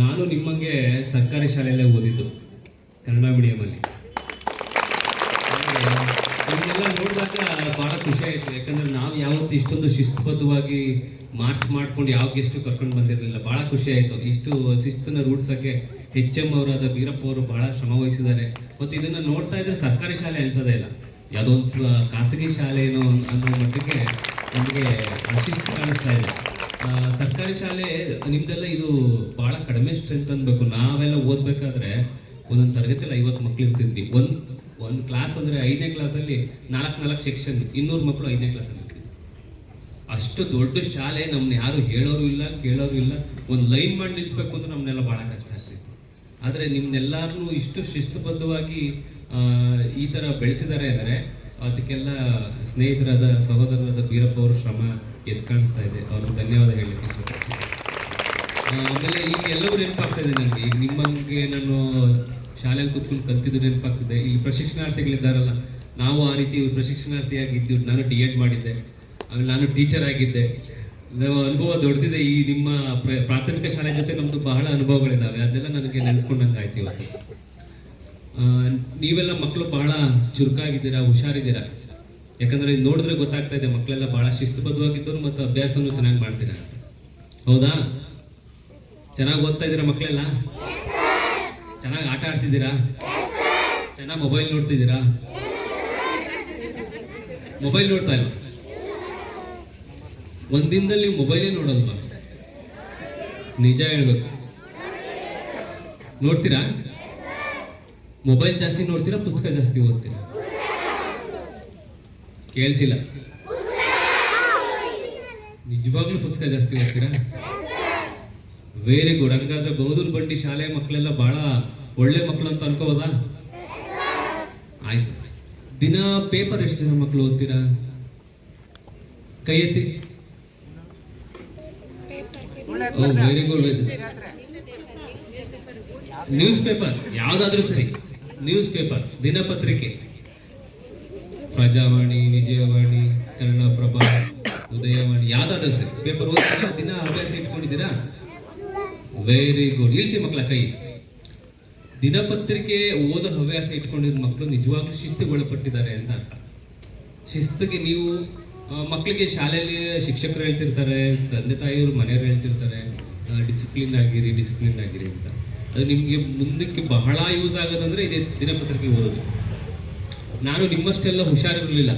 ನಾನು ನಿಮ್ಮಂಗೆ ಸರ್ಕಾರಿ ಶಾಲೆಯಲ್ಲೇ ಓದಿದ್ದು, ಕನ್ನಡ ಮೀಡಿಯಮಲ್ಲಿ ಇದನ್ನೆಲ್ಲ ನೋಡಿದಾಗ ಭಾಳ ಖುಷಿ ಆಯಿತು. ಯಾಕಂದ್ರೆ ನಾವು ಯಾವತ್ತು ಇಷ್ಟೊಂದು ಶಿಸ್ತುಬದ್ಧವಾಗಿ ಮಾರ್ಚ್ ಮಾಡ್ಕೊಂಡು ಯಾವ ಗೆಸ್ಟ್ ಕರ್ಕೊಂಡು ಬಂದಿರಲಿಲ್ಲ. ಭಾಳ ಖುಷಿ ಆಯಿತು. ಇಷ್ಟು ಶಿಸ್ತನ್ನ ರೂಢಿಸೋಕ್ಕೆ ಎಚ್ ಎಂ ಅವರಾದ ವೀರಪ್ಪ ಅವರು ಭಾಳ ಶ್ರಮ ವಹಿಸಿದ್ದಾರೆ. ಮತ್ತು ಇದನ್ನು ನೋಡ್ತಾ ಇದ್ರೆ ಸರ್ಕಾರಿ ಶಾಲೆ ಅನ್ಸೋದೇ ಇಲ್ಲ. ಯಾವುದೋ ಖಾಸಗಿ ಶಾಲೆ ಏನೋ ಅನ್ನೋ ಮಟ್ಟಿಗೆ ನಮಗೆ ಶಿಸ್ತು ಕಾಣಿಸ್ತಾ ಇದೆ. ಸರ್ಕಾರಿ ಶಾಲೆ, ನಿಮ್ದೆಲ್ಲ ಇದು ಬಹಳ ಕಡಿಮೆ ಸ್ಟ್ರೆಂತ್ ಅನ್ಬೇಕು. ನಾವೆಲ್ಲ ಓದ್ಬೇಕಾದ್ರೆ ಒಂದೊಂದು ತರಗತಿಯಲ್ಲಿ ಐವತ್ತು ಮಕ್ಳು ಇರ್ತಿದ್ವಿ. ಒಂದು ಒಂದು ಕ್ಲಾಸ್ ಅಂದ್ರೆ ಐದನೇ ಕ್ಲಾಸಲ್ಲಿ ನಾಲ್ಕು ನಾಲ್ಕು ಸೆಕ್ಷನ್ ಇನ್ನೂರು ಮಕ್ಕಳು ಐದನೇ ಕ್ಲಾಸಲ್ಲಿ ಇರ್ತಿದ್ವಿ. ಅಷ್ಟು ದೊಡ್ಡ ಶಾಲೆ ನಮ್ನ ಯಾರು ಹೇಳೋರು ಇಲ್ಲ, ಕೇಳೋರು ಇಲ್ಲ. ಒಂದು ಲೈನ್ ಮಾಡಿ ನಿಲ್ಲಿಸ್ಬೇಕು ಅಂತ ನಮ್ಮನ್ನೆಲ್ಲ ಭಾಳ ಕಷ್ಟ ಆಗ್ತಿತ್ತು. ಆದರೆ ನಿಮ್ನೆಲ್ಲರನ್ನೂ ಇಷ್ಟು ಶಿಸ್ತುಬದ್ಧವಾಗಿ ಈ ಥರ ಬೆಳೆಸಿದ್ದಾರೆ ಅಂದರೆ ಅದಕ್ಕೆಲ್ಲ ಸ್ನೇಹಿತರಾದ, ಸಹೋದರರಾದ ಬೀರಪ್ಪ ಅವರ ಶ್ರಮ ಎದ್ದು ಕಾಣಿಸ್ತಾ ಇದೆ. ಅವ್ರಿಗೆ ಧನ್ಯವಾದ ಹೇಳಲಿಕ್ಕೆ ಆಮೇಲೆ ಈಗ ಎಲ್ಲವೂ ನೆನಪಾಗ್ತಾ ಇದೆ ನನಗೆ. ಈಗ ನಿಮ್ಮಂಗೆ ನಾನು ಶಾಲೆಯಲ್ಲಿ ಕೂತ್ಕೊಂಡು ಕಲ್ತಿದ್ದು ನೆನಪಾಗ್ತಿದೆ. ಇಲ್ಲಿ ಪ್ರಶಿಕ್ಷಣಾರ್ಥಿಗಳಿದ್ದಾರಲ್ಲ, ನಾವು ಆ ರೀತಿ ಪ್ರಶಿಕ್ಷಣಾರ್ಥಿಯಾಗಿ ಇದ್ದು ನಾನು ಡಿ ಎಡ್ ಮಾಡಿದ್ದೆ. ಆಮೇಲೆ ನಾನು ಟೀಚರ್ ಆಗಿದ್ದೆ. ನಾವು ಅನುಭವ ದೊಡ್ಡದಿದೆ ಈ ನಿಮ್ಮ ಪ್ರ- ಪ್ರಾಥಮಿಕ ಶಾಲೆ ಜೊತೆ ನಮ್ಮದು ಬಹಳ ಅನುಭವಗಳಿದ್ದಾವೆ ಅದೆಲ್ಲ ನನಗೆ ನೆನೆಸ್ಕೊಂಡಂಗೆ ಆಯ್ತು ಇವತ್ತು ನೀವೆಲ್ಲ ಮಕ್ಕಳು ಬಹಳ ಚುರುಕಾಗಿದ್ದೀರಾ, ಹುಷಾರಿದ್ದೀರಾ? ಯಾಕಂದ್ರೆ ನೋಡಿದ್ರೆ ಗೊತ್ತಾಗ್ತಾ ಇದೆ ಮಕ್ಕಳೆಲ್ಲ ಬಹಳ ಶಿಸ್ತುಬದ್ಧವಾಗಿದ್ದರು ಮತ್ತು ಅಭ್ಯಾಸನೂ ಚೆನ್ನಾಗಿ ಮಾಡ್ತೀರಾ ಹೌದಾ? ಚೆನ್ನಾಗಿ ಓದ್ತಾ ಇದ್ದೀರಾ ಮಕ್ಕಳೆಲ್ಲ? ಚೆನ್ನಾಗಿ ಆಟ ಆಡ್ತಿದ್ದೀರಾ? ಚೆನ್ನಾಗಿ ಮೊಬೈಲ್ ನೋಡ್ತಿದ್ದೀರಾ? ಮೊಬೈಲ್ ನೋಡ್ತಾ ಇಲ್ಲ? ಒಂದಿನದಲ್ಲಿ ನೀವು ಮೊಬೈಲೇ ನೋಡಲ್ವಾ? ನಿಜ ಹೇಳ್ಬೇಕು. ನೋಡ್ತೀರಾ? ಮೊಬೈಲ್ ಜಾಸ್ತಿ ನೋಡ್ತೀರಾ, ಪುಸ್ತಕ ಜಾಸ್ತಿ ಓದ್ತೀರಾ? ಕೇಳಿಸಿಲ್ಲ. ನಿಜವಾಗ್ಲೂ ಪುಸ್ತಕ ಜಾಸ್ತಿ ಓದ್ತೀರಾ? ವೆರಿ ಗುಡ್ ಹಂಗಾದ್ರೆ ಬೌದೂರ್ ಬಂಡಿ ಶಾಲೆ ಮಕ್ಕಳೆಲ್ಲ ಬಹಳ ಒಳ್ಳೆ ಮಕ್ಕಳು ಅಂತ ಅನ್ಕೋಬೋದಾ? ಆಯ್ತು. ದಿನ ಪೇಪರ್ ಎಷ್ಟು ಜನ ಮಕ್ಕಳು ಓದ್ತೀರಾ? ಕೈ ಎತ್ತಿ ವೆರಿ ಗುಡ್ ನ್ಯೂಸ್ ಪೇಪರ್ ಯಾವ್ದಾದ್ರೂ ಸರಿ. ನ್ಯೂಸ್ ಪೇಪರ್ ದಿನಪತ್ರಿಕೆ. ಪ್ರಜಾವಾಣಿ ವಿಜಯವಾಣಿ ಕನ್ನಡಪ್ರಭ ಉದಯವಾಣಿ, ಯಾವ್ದಾದ್ರೂ ಸರಿ. ಪೇಪರ್ ಓದ್ತೀರಾ? ದಿನ ಅಭ್ಯಾಸ ಇಟ್ಕೊಂಡಿದ್ದೀರಾ? ವೆರಿ ಗುಡ್ ಇಳಿಸಿ ಮಕ್ಕಳ ಕೈ. ದಿನಪತ್ರಿಕೆ ಓದೋ ಹವ್ಯಾಸ ಇಟ್ಕೊಂಡಿದ್ದ ಮಕ್ಕಳು ನಿಜವಾಗ್ಲೂ ಶಿಸ್ತಿಗೆ ಒಳಪಟ್ಟಿದ್ದಾರೆ ಅಂತ. ಶಿಸ್ತಿಗೆ ನೀವು ಮಕ್ಕಳಿಗೆ ಶಾಲೆಯಲ್ಲಿ ಶಿಕ್ಷಕರು ಹೇಳ್ತಿರ್ತಾರೆ, ತಂದೆ ತಾಯಿಯವರು ಮನೆಯವರು ಹೇಳ್ತಿರ್ತಾರೆ ಡಿಸಿಪ್ಲಿನ್ ಆಗಿರಿ ಡಿಸಿಪ್ಲಿನ್ ಆಗಿರಿ ಅಂತ. ಅದು ನಿಮಗೆ ಮುಂದಕ್ಕೆ ಬಹಳ ಯೂಸ್ ಆಗೋದಂದ್ರೆ ಇದೇ ದಿನಪತ್ರಿಕೆ ಓದೋದು. ನಾನು ನಿಮ್ಮಷ್ಟೆಲ್ಲ ಹುಷಾರಿರಲಿಲ್ಲ.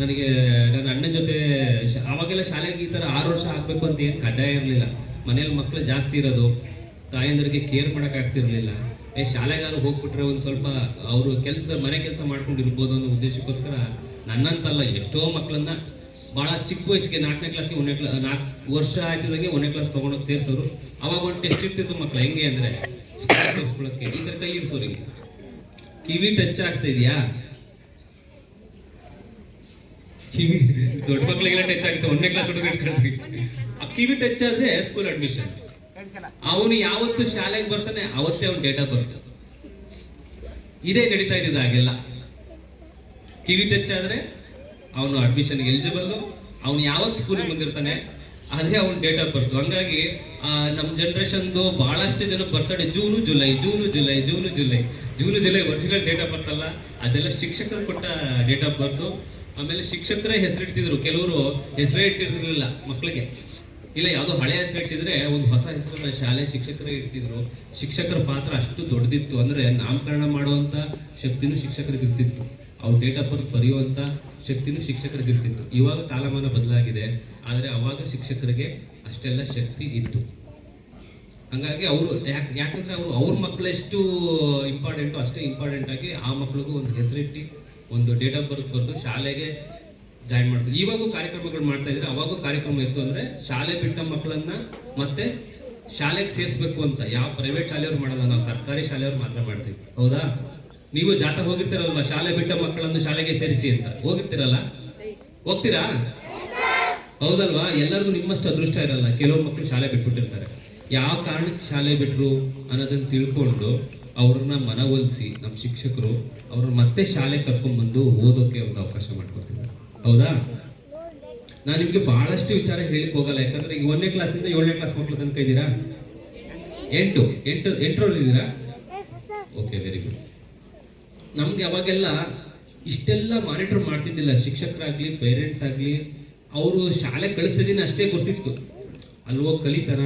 ನನಗೆ, ನನ್ನ ಅಣ್ಣನ ಜೊತೆ ಆವಾಗೆಲ್ಲ ಶಾಲೆಗೆ ಈ ಥರ ಆರು ವರ್ಷ ಆಗಬೇಕು ಅಂತ ಏನು ಕಡ್ಡಾಯ ಇರಲಿಲ್ಲ. ಮನೇಲಿ ಮಕ್ಕಳು ಜಾಸ್ತಿ ಇರೋದು, ತಾಯಂದರಿಗೆ ಕೇರ್ ಮಾಡೋಕ್ಕಾಗ್ತಿರ್ಲಿಲ್ಲ ಏ, ಶಾಲೆಗಾರು ಹೋಗ್ಬಿಟ್ರೆ ಒಂದು ಸ್ವಲ್ಪ ಅವರು ಕೆಲಸದ ಮನೆ ಕೆಲಸ ಮಾಡ್ಕೊಂಡಿರ್ಬೋದು ಅನ್ನೋ ಉದ್ದೇಶಕ್ಕೋಸ್ಕರ ನನ್ನಂತಲ್ಲ ಎಷ್ಟೋ ಮಕ್ಕಳನ್ನ ಭಾಳ ಚಿಕ್ಕ ವಯಸ್ಸಿಗೆ ನಾಲ್ಕನೇ ಕ್ಲಾಸ್ಗೆ ಒಂದನೇ ಕ್ಲಾ ನಾಲ್ಕು ವರ್ಷ ಆಯ್ತಿದಂಗೆ ಒಂದನೇ ಕ್ಲಾಸ್ ತೊಗೊಂಡೋಗಿ ಸೇರಿಸೋರು. ಅವಾಗ ಒಂದು ಟೆಸ್ಟ್ ಇರ್ತಿತ್ತು ಮಕ್ಕಳು ಹೆಂಗೆ ಅಂದರೆ ಸೇರಿಸ್ಕೊಳ್ಳೋಕ್ಕೆ ಈ ಥರ ಕೈ ಇಡಿಸೋರಿಗೆ ಕಿವಿ ಟಚ್ ಆಗ್ತಾ ಇದೆಯಾ? ಕಿವಿ, ದೊಡ್ಡ ಮಕ್ಕಳಿಗೆಲ್ಲ ಟಚ್ ಆಗುತ್ತೆ. ಒಂದನೇ ಕ್ಲಾಸ್ ಹುಡುಗ ಇಟ್ಕೊಂಡ್ರಿ ಆ ಕಿವಿ ಟಚ್ ಆದ್ರೆ ಸ್ಕೂಲ್ ಅಡ್ಮಿಷನ್ ಅವನು ಯಾವತ್ತು ಶಾಲೆಗೆ ಬರ್ತಾನೆ, ಅವತ್ತೇ ಅವ್ನ ಡೇಟಾ ಬರುತ್ತೆ ಇದೇ ನಡೀತಾ ಇದ್ದಿದ್ದು ಹಾಗೆಲ್ಲ. ಕಿವಿ ಟಚ್ ಆದ್ರೆ ಅವನು ಅಡ್ಮಿಷನ್ ಎಲಿಜಿಬಲ್ ಅವನು ಯಾವತ್ತು ಸ್ಕೂಲಿಗೆ ಬಂದಿರ್ತಾನೆ, ಅದೇ ಅವ್ನ ಡೇಟ್ ಆಫ್ ಬರ್ತು ಹಂಗಾಗಿ ನಮ್ಮ ಜನ್ರೇಷನ್ದು ಬಹಳಷ್ಟು ಜನ birthday June, July June July June July. June, July original date of ಬರ್ತಲ್ಲ ಅದೆಲ್ಲ ಶಿಕ್ಷಕರು ಕೊಟ್ಟ ಡೇಟ್ ಆಫ್ ಬರ್ತು ಆಮೇಲೆ ಶಿಕ್ಷಕರೇ ಹೆಸರಿಡ್ತಿದ್ರು. ಕೆಲವರು ಹೆಸರೇ ಇಟ್ಟಿರ್ತಿರ್ಲಿಲ್ಲ ಮಕ್ಕಳಿಗೆ ಇಲ್ಲ, ಯಾವುದೋ ಹಳೆ ಹೆಸರು ಇಟ್ಟಿದ್ರೆ ಒಂದು ಹೊಸ ಹೆಸರನ್ನ ಶಾಲೆ ಶಿಕ್ಷಕರೇ ಇಡ್ತಿದ್ರು. ಶಿಕ್ಷಕರ ಪಾತ್ರ ಅಷ್ಟು ದೊಡ್ಡದಿತ್ತು ಅಂದ್ರೆ ನಾಮಕರಣ ಮಾಡುವಂತ ಶಕ್ತಿನೂ ಶಿಕ್ಷಕರಿಗೆ ಇರ್ತಿತ್ತು. ಅವ್ರ ಡೇಟ್ ಆಫ್ ಬರ್ತ್ ಬರೆಯುವಂತ ಶಕ್ತಿನೂ ಶಿಕ್ಷಕರಿಗೆ ಇರ್ತಿತ್ತು. ಇವಾಗ ಕಾಲಮಾನ ಬದಲಾಗಿದೆ, ಆದರೆ ಅವಾಗ ಶಿಕ್ಷಕರಿಗೆ ಅಷ್ಟೆಲ್ಲ ಶಕ್ತಿ ಇತ್ತು. ಹಂಗಾಗಿ ಅವರು ಯಾಕೆ, ಯಾಕಂದ್ರೆ ಅವರು ಅವ್ರ ಮಕ್ಕಳೆಷ್ಟು ಇಂಪಾರ್ಟೆಂಟು ಅಷ್ಟೇ ಇಂಪಾರ್ಟೆಂಟ್ ಆಗಿ ಆ ಮಕ್ಳಿಗೂ ಒಂದು ಹೆಸರಿಟ್ಟು, ಒಂದು ಡೇಟ್ ಆಫ್ ಬರ್ತ್ ಬರೆದು ಶಾಲೆಗೆ ಜಾಯಿನ್ ಮಾಡ್ಬೋದು. ಇವಾಗೂ ಕಾರ್ಯಕ್ರಮಗಳು ಮಾಡ್ತಾ ಇದ್ರೆ ಅವಾಗೂ ಕಾರ್ಯಕ್ರಮ ಇತ್ತು ಅಂದ್ರೆ ಶಾಲೆ ಬಿಟ್ಟ ಮಕ್ಕಳನ್ನ ಮತ್ತೆ ಶಾಲೆಗೆ ಸೇರಿಸ್ಬೇಕು ಅಂತ. ಯಾವ ಪ್ರೈವೇಟ್ ಶಾಲೆಯವ್ರು ಮಾಡಲ್ಲ, ನಾವು ಸರ್ಕಾರಿ ಶಾಲೆಯವ್ರು ಮಾತ್ರ ಮಾಡ್ತೀವಿ. ಹೌದಾ? ನೀವು ಜಾತ ಹೋಗಿರ್ತೀರಲ್ವಾ? ಶಾಲೆ ಬಿಟ್ಟ ಮಕ್ಕಳನ್ನು ಶಾಲೆಗೆ ಸೇರಿಸಿ ಅಂತ. ಹೋಗಿರ್ತೀರಲ್ಲ? ಹೋಗ್ತೀರಾ? ಹೌದಲ್ವಾ? ಎಲ್ಲರಿಗೂ ನಿಮ್ಮಷ್ಟು ಅದೃಷ್ಟ ಇರಲ್ಲ. ಕೆಲವು ಮಕ್ಕಳು ಶಾಲೆ ಬಿಟ್ಬಿಟ್ಟಿರ್ತಾರೆ. ಯಾವ ಕಾರಣಕ್ಕೆ ಶಾಲೆ ಬಿಟ್ರು ಅನ್ನೋದನ್ನ ತಿಳ್ಕೊಂಡು ಅವ್ರನ್ನ ಮನವೊಲಿಸಿ ನಮ್ಮ ಶಿಕ್ಷಕರು ಅವ್ರನ್ನ ಮತ್ತೆ ಶಾಲೆ ಕರ್ಕೊಂಡ್ಬಂದು ಓದೋಕೆ ಒಂದು ಅವಕಾಶ ಮಾಡ್ಕೊಡ್ತಿದ್ದಾರೆ. ಹೌದಾ? ನಾನು ನಿಮಗೆ ಬಹಳಷ್ಟು ವಿಚಾರ ಹೇಳಿಕ್ ಹೋಗಲ್ಲ, ಯಾಕಂದ್ರೆ ಈಗ ಒಂದನೇ ಕ್ಲಾಸಿಂದ ಏಳನೇ ಕ್ಲಾಸ್ ಮಕ್ಕಳು ತನಕ ಇದ್ದೀರಾ? ಎಂಟು ಎಂಟು ಎಂಟರಲ್ಲಿ ಇದ್ದೀರಾ? ಓಕೆ ವೆರಿ ಗುಡ್ ನಮ್ಗೆ ಅವಾಗೆಲ್ಲ ಇಷ್ಟೆಲ್ಲ ಮಾನಿಟರ್ ಮಾಡ್ತಿದ್ದಿಲ್ಲ, ಶಿಕ್ಷಕರಾಗ್ಲಿ ಪೇರೆಂಟ್ಸ್ ಆಗಲಿ, ಅವರು ಶಾಲೆ ಕಳಿಸ್ತಿದ್ದೀನಿ ಅಷ್ಟೇ ಗೊತ್ತಿತ್ತು. ಅಲ್ಲಿ ಹೋಗಿ ಕಲಿತಾರ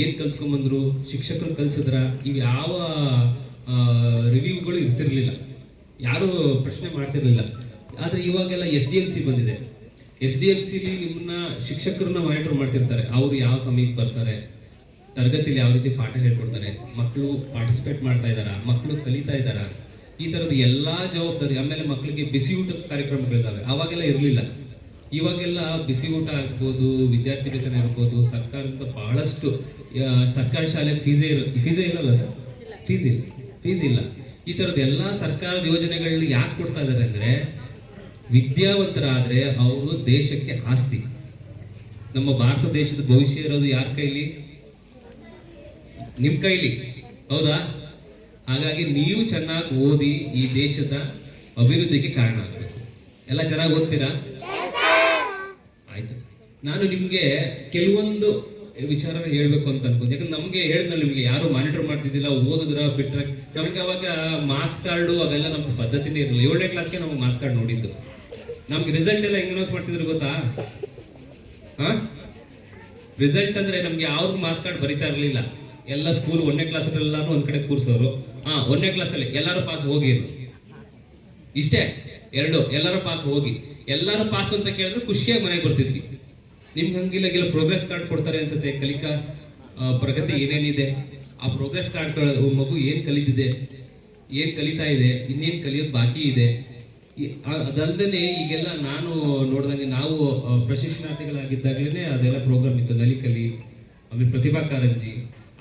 ಏನು ಕಲ್ತ್ಕೊಂಬಂದ್ರು, ಶಿಕ್ಷಕರು ಕಲ್ಸಿದ್ರ, ಇವು ಯಾವ ರಿವ್ಯೂಗಳು ಇರ್ತಿರ್ಲಿಲ್ಲ. ಯಾರು ಪ್ರಶ್ನೆ ಮಾಡ್ತಿರ್ಲಿಲ್ಲ. ಆದರೆ ಇವಾಗೆಲ್ಲ ಎಸ್ ಡಿ ಎಂ ಸಿ ಬಂದಿದೆ. ಎಸ್ ಡಿ ಎಂ ಸಿಲಿ ನಿಮ್ಮನ್ನ ಶಿಕ್ಷಕರನ್ನ ಮಾನಿಟರ್ ಮಾಡ್ತಿರ್ತಾರೆ. ಅವರು ಯಾವ ಸಮಯಕ್ಕೆ ಬರ್ತಾರೆ ತರಗತಿಯಲ್ಲಿ ಯಾವ ರೀತಿ ಪಾಠ ಹೇಳ್ಕೊಡ್ತಾರೆ ಮಕ್ಕಳು ಪಾರ್ಟಿಸಿಪೇಟ್ ಮಾಡ್ತಾ ಇದ್ದಾರಾ ಮಕ್ಕಳು ಕಲಿತಾ ಇದ್ದಾರಾ ಈ ಥರದ ಎಲ್ಲ ಜವಾಬ್ದಾರಿ ಆಮೇಲೆ ಮಕ್ಕಳಿಗೆ ಬಿಸಿ ಊಟ ಕಾರ್ಯಕ್ರಮಗಳಿದ್ದಾವೆ ಅವಾಗೆಲ್ಲ ಇರಲಿಲ್ಲ. ಇವಾಗೆಲ್ಲ ಬಿಸಿ ಊಟ ಆಗ್ಬೋದು ವಿದ್ಯಾರ್ಥಿ ವೇತನ ಇರ್ಬೋದು ಸರ್ಕಾರದಿಂದ ಬಹಳಷ್ಟು ಸರ್ಕಾರಿ ಶಾಲೆಗೆ ಫೀಸೇ ಇರೋ ಫೀಸೇ ಇಲ್ಲಲ್ಲ ಸರ್? ಫೀಸ್ ಇಲ್ಲ. ಫೀಸ್ ಇಲ್ಲ. ಈ ಥರದ ಎಲ್ಲ ಸರ್ಕಾರದ ಯೋಜನೆಗಳಲ್ಲಿ ಯಾಕೆ ಕೊಡ್ತಾ ಇದ್ದಾರೆ ಅಂದರೆ ವಿದ್ಯಾವಂತರಾದರೆ ಅವರು ದೇಶಕ್ಕೆ ಆಸ್ತಿ. ನಮ್ಮ ಭಾರತ ದೇಶದ ಭವಿಷ್ಯ ಇರೋದು ಯಾರ ಕೈಲಿ? ನಿಮ್ಮ ಕೈಲಿ. ಹೌದಾ? ಹಾಗಾಗಿ ನೀವು ಚೆನ್ನಾಗಿ ಓದಿ ಈ ದೇಶದ ಅಭಿವೃದ್ಧಿಗೆ ಕಾರಣ ಆಗಬೇಕು. ಎಲ್ಲ ಚೆನ್ನಾಗಿ ಓದ್ತೀರಾ? ಆಯ್ತು. ನಾನು ನಿಮಗೆ ಕೆಲವೊಂದು ವಿಚಾರ ಹೇಳ್ಬೇಕು ಅಂತ ಅನ್ಕೊಂಡು. ಯಾಕಂದ್ರೆ ನಮಗೆ ಹೇಳಿದ್ರು ನಿಮಗೆ ಯಾರು ಮಾನಿಟರ್ ಮಾಡ್ತಿದ್ದಿಲ್ಲ, ಓದಿದ್ರ, ಬಿಟ್ರೆ. ನಮಗೆ ಅವಾಗ ಮಾಸ್ ಕಾರ್ಡು ಅವೆಲ್ಲ ನಮ್ಮ ಪದ್ಧತಿನೇ ಇರಲಿಲ್ಲ. ಏಳನೇ ಕ್ಲಾಸ್ಗೆ ನಮಗೆ ಮಾಸ್ ಕಾರ್ಡ್ ನೋಡಿದ್ದು. ನಮ್ಗೆ ರಿಸಲ್ಟ್ ಎಲ್ಲ ಹೆಂಗ್ ಅನೌನ್ಸ್ ಮಾಡ್ತಿದ್ರು ಗೊತ್ತಾ? ಹಾ? ರಿಸಲ್ಟ್ ಅಂದ್ರೆ ನಮ್ಗೆ ಯಾವ್ದು ಮಾಸ್ ಕಾರ್ಡ್ ಬರಿತಾ ಇರಲಿಲ್ಲ. ಎಲ್ಲ ಸ್ಕೂಲ್ ಒಂದನೇ ಕ್ಲಾಸ್ ಎಲ್ಲಾನು ಒಂದ್ ಕಡೆ ಕೂರ್ಸೋರು. ಹಾ, ಒಂದನೇ ಕ್ಲಾಸಲ್ಲಿ ಎಲ್ಲರೂ ಪಾಸ್ ಹೋಗಿರು ಇಷ್ಟೇ, ಎರಡು, ಎಲ್ಲರೂ ಪಾಸ್ ಹೋಗಿ. ಎಲ್ಲರೂ ಪಾಸ್ ಅಂತ ಕೇಳಿದ್ರೆ ಖುಷಿಯಾಗಿ ಮನೆಗೆ ಬರ್ತಿದ್ವಿ. ನಿಮ್ಗೆ ಹಂಗಿಲ್ಲ ಗಿಲ್ಲ ಪ್ರೋಗ್ರೆಸ್ ಕಾರ್ಡ್ ಕೊಡ್ತಾರೆ ಅನ್ಸುತ್ತೆ. ಕಲಿಕಾ ಪ್ರಗತಿ ಏನೇನಿದೆ? ಆ ಪ್ರೋಗ್ರೆಸ್ ಕಾರ್ಡ್ ಮಗು ಏನ್ ಕಲಿತಿದೆ? ಏನ್ ಕಲಿತಾ ಇದೆ? ಇನ್ನೇನ್ ಕಲಿಯೋದು ಬಾಕಿ ಇದೆ? ಅದಲ್ದೇನೆ ಈಗೆಲ್ಲ ನಾನು ನೋಡ್ದಂಗೆ ನಾವು ಪ್ರಶಿಕ್ಷಣಾರ್ಥಿಗಳಾಗಿದ್ದಾಗಲೇ ಅದೆಲ್ಲ ಪ್ರೋಗ್ರಾಮ್ ಇತ್ತು, ನಲಿಕಲಿ ಆಮೇಲೆ ಪ್ರತಿಭಾ ಕಾರಂಜಿ.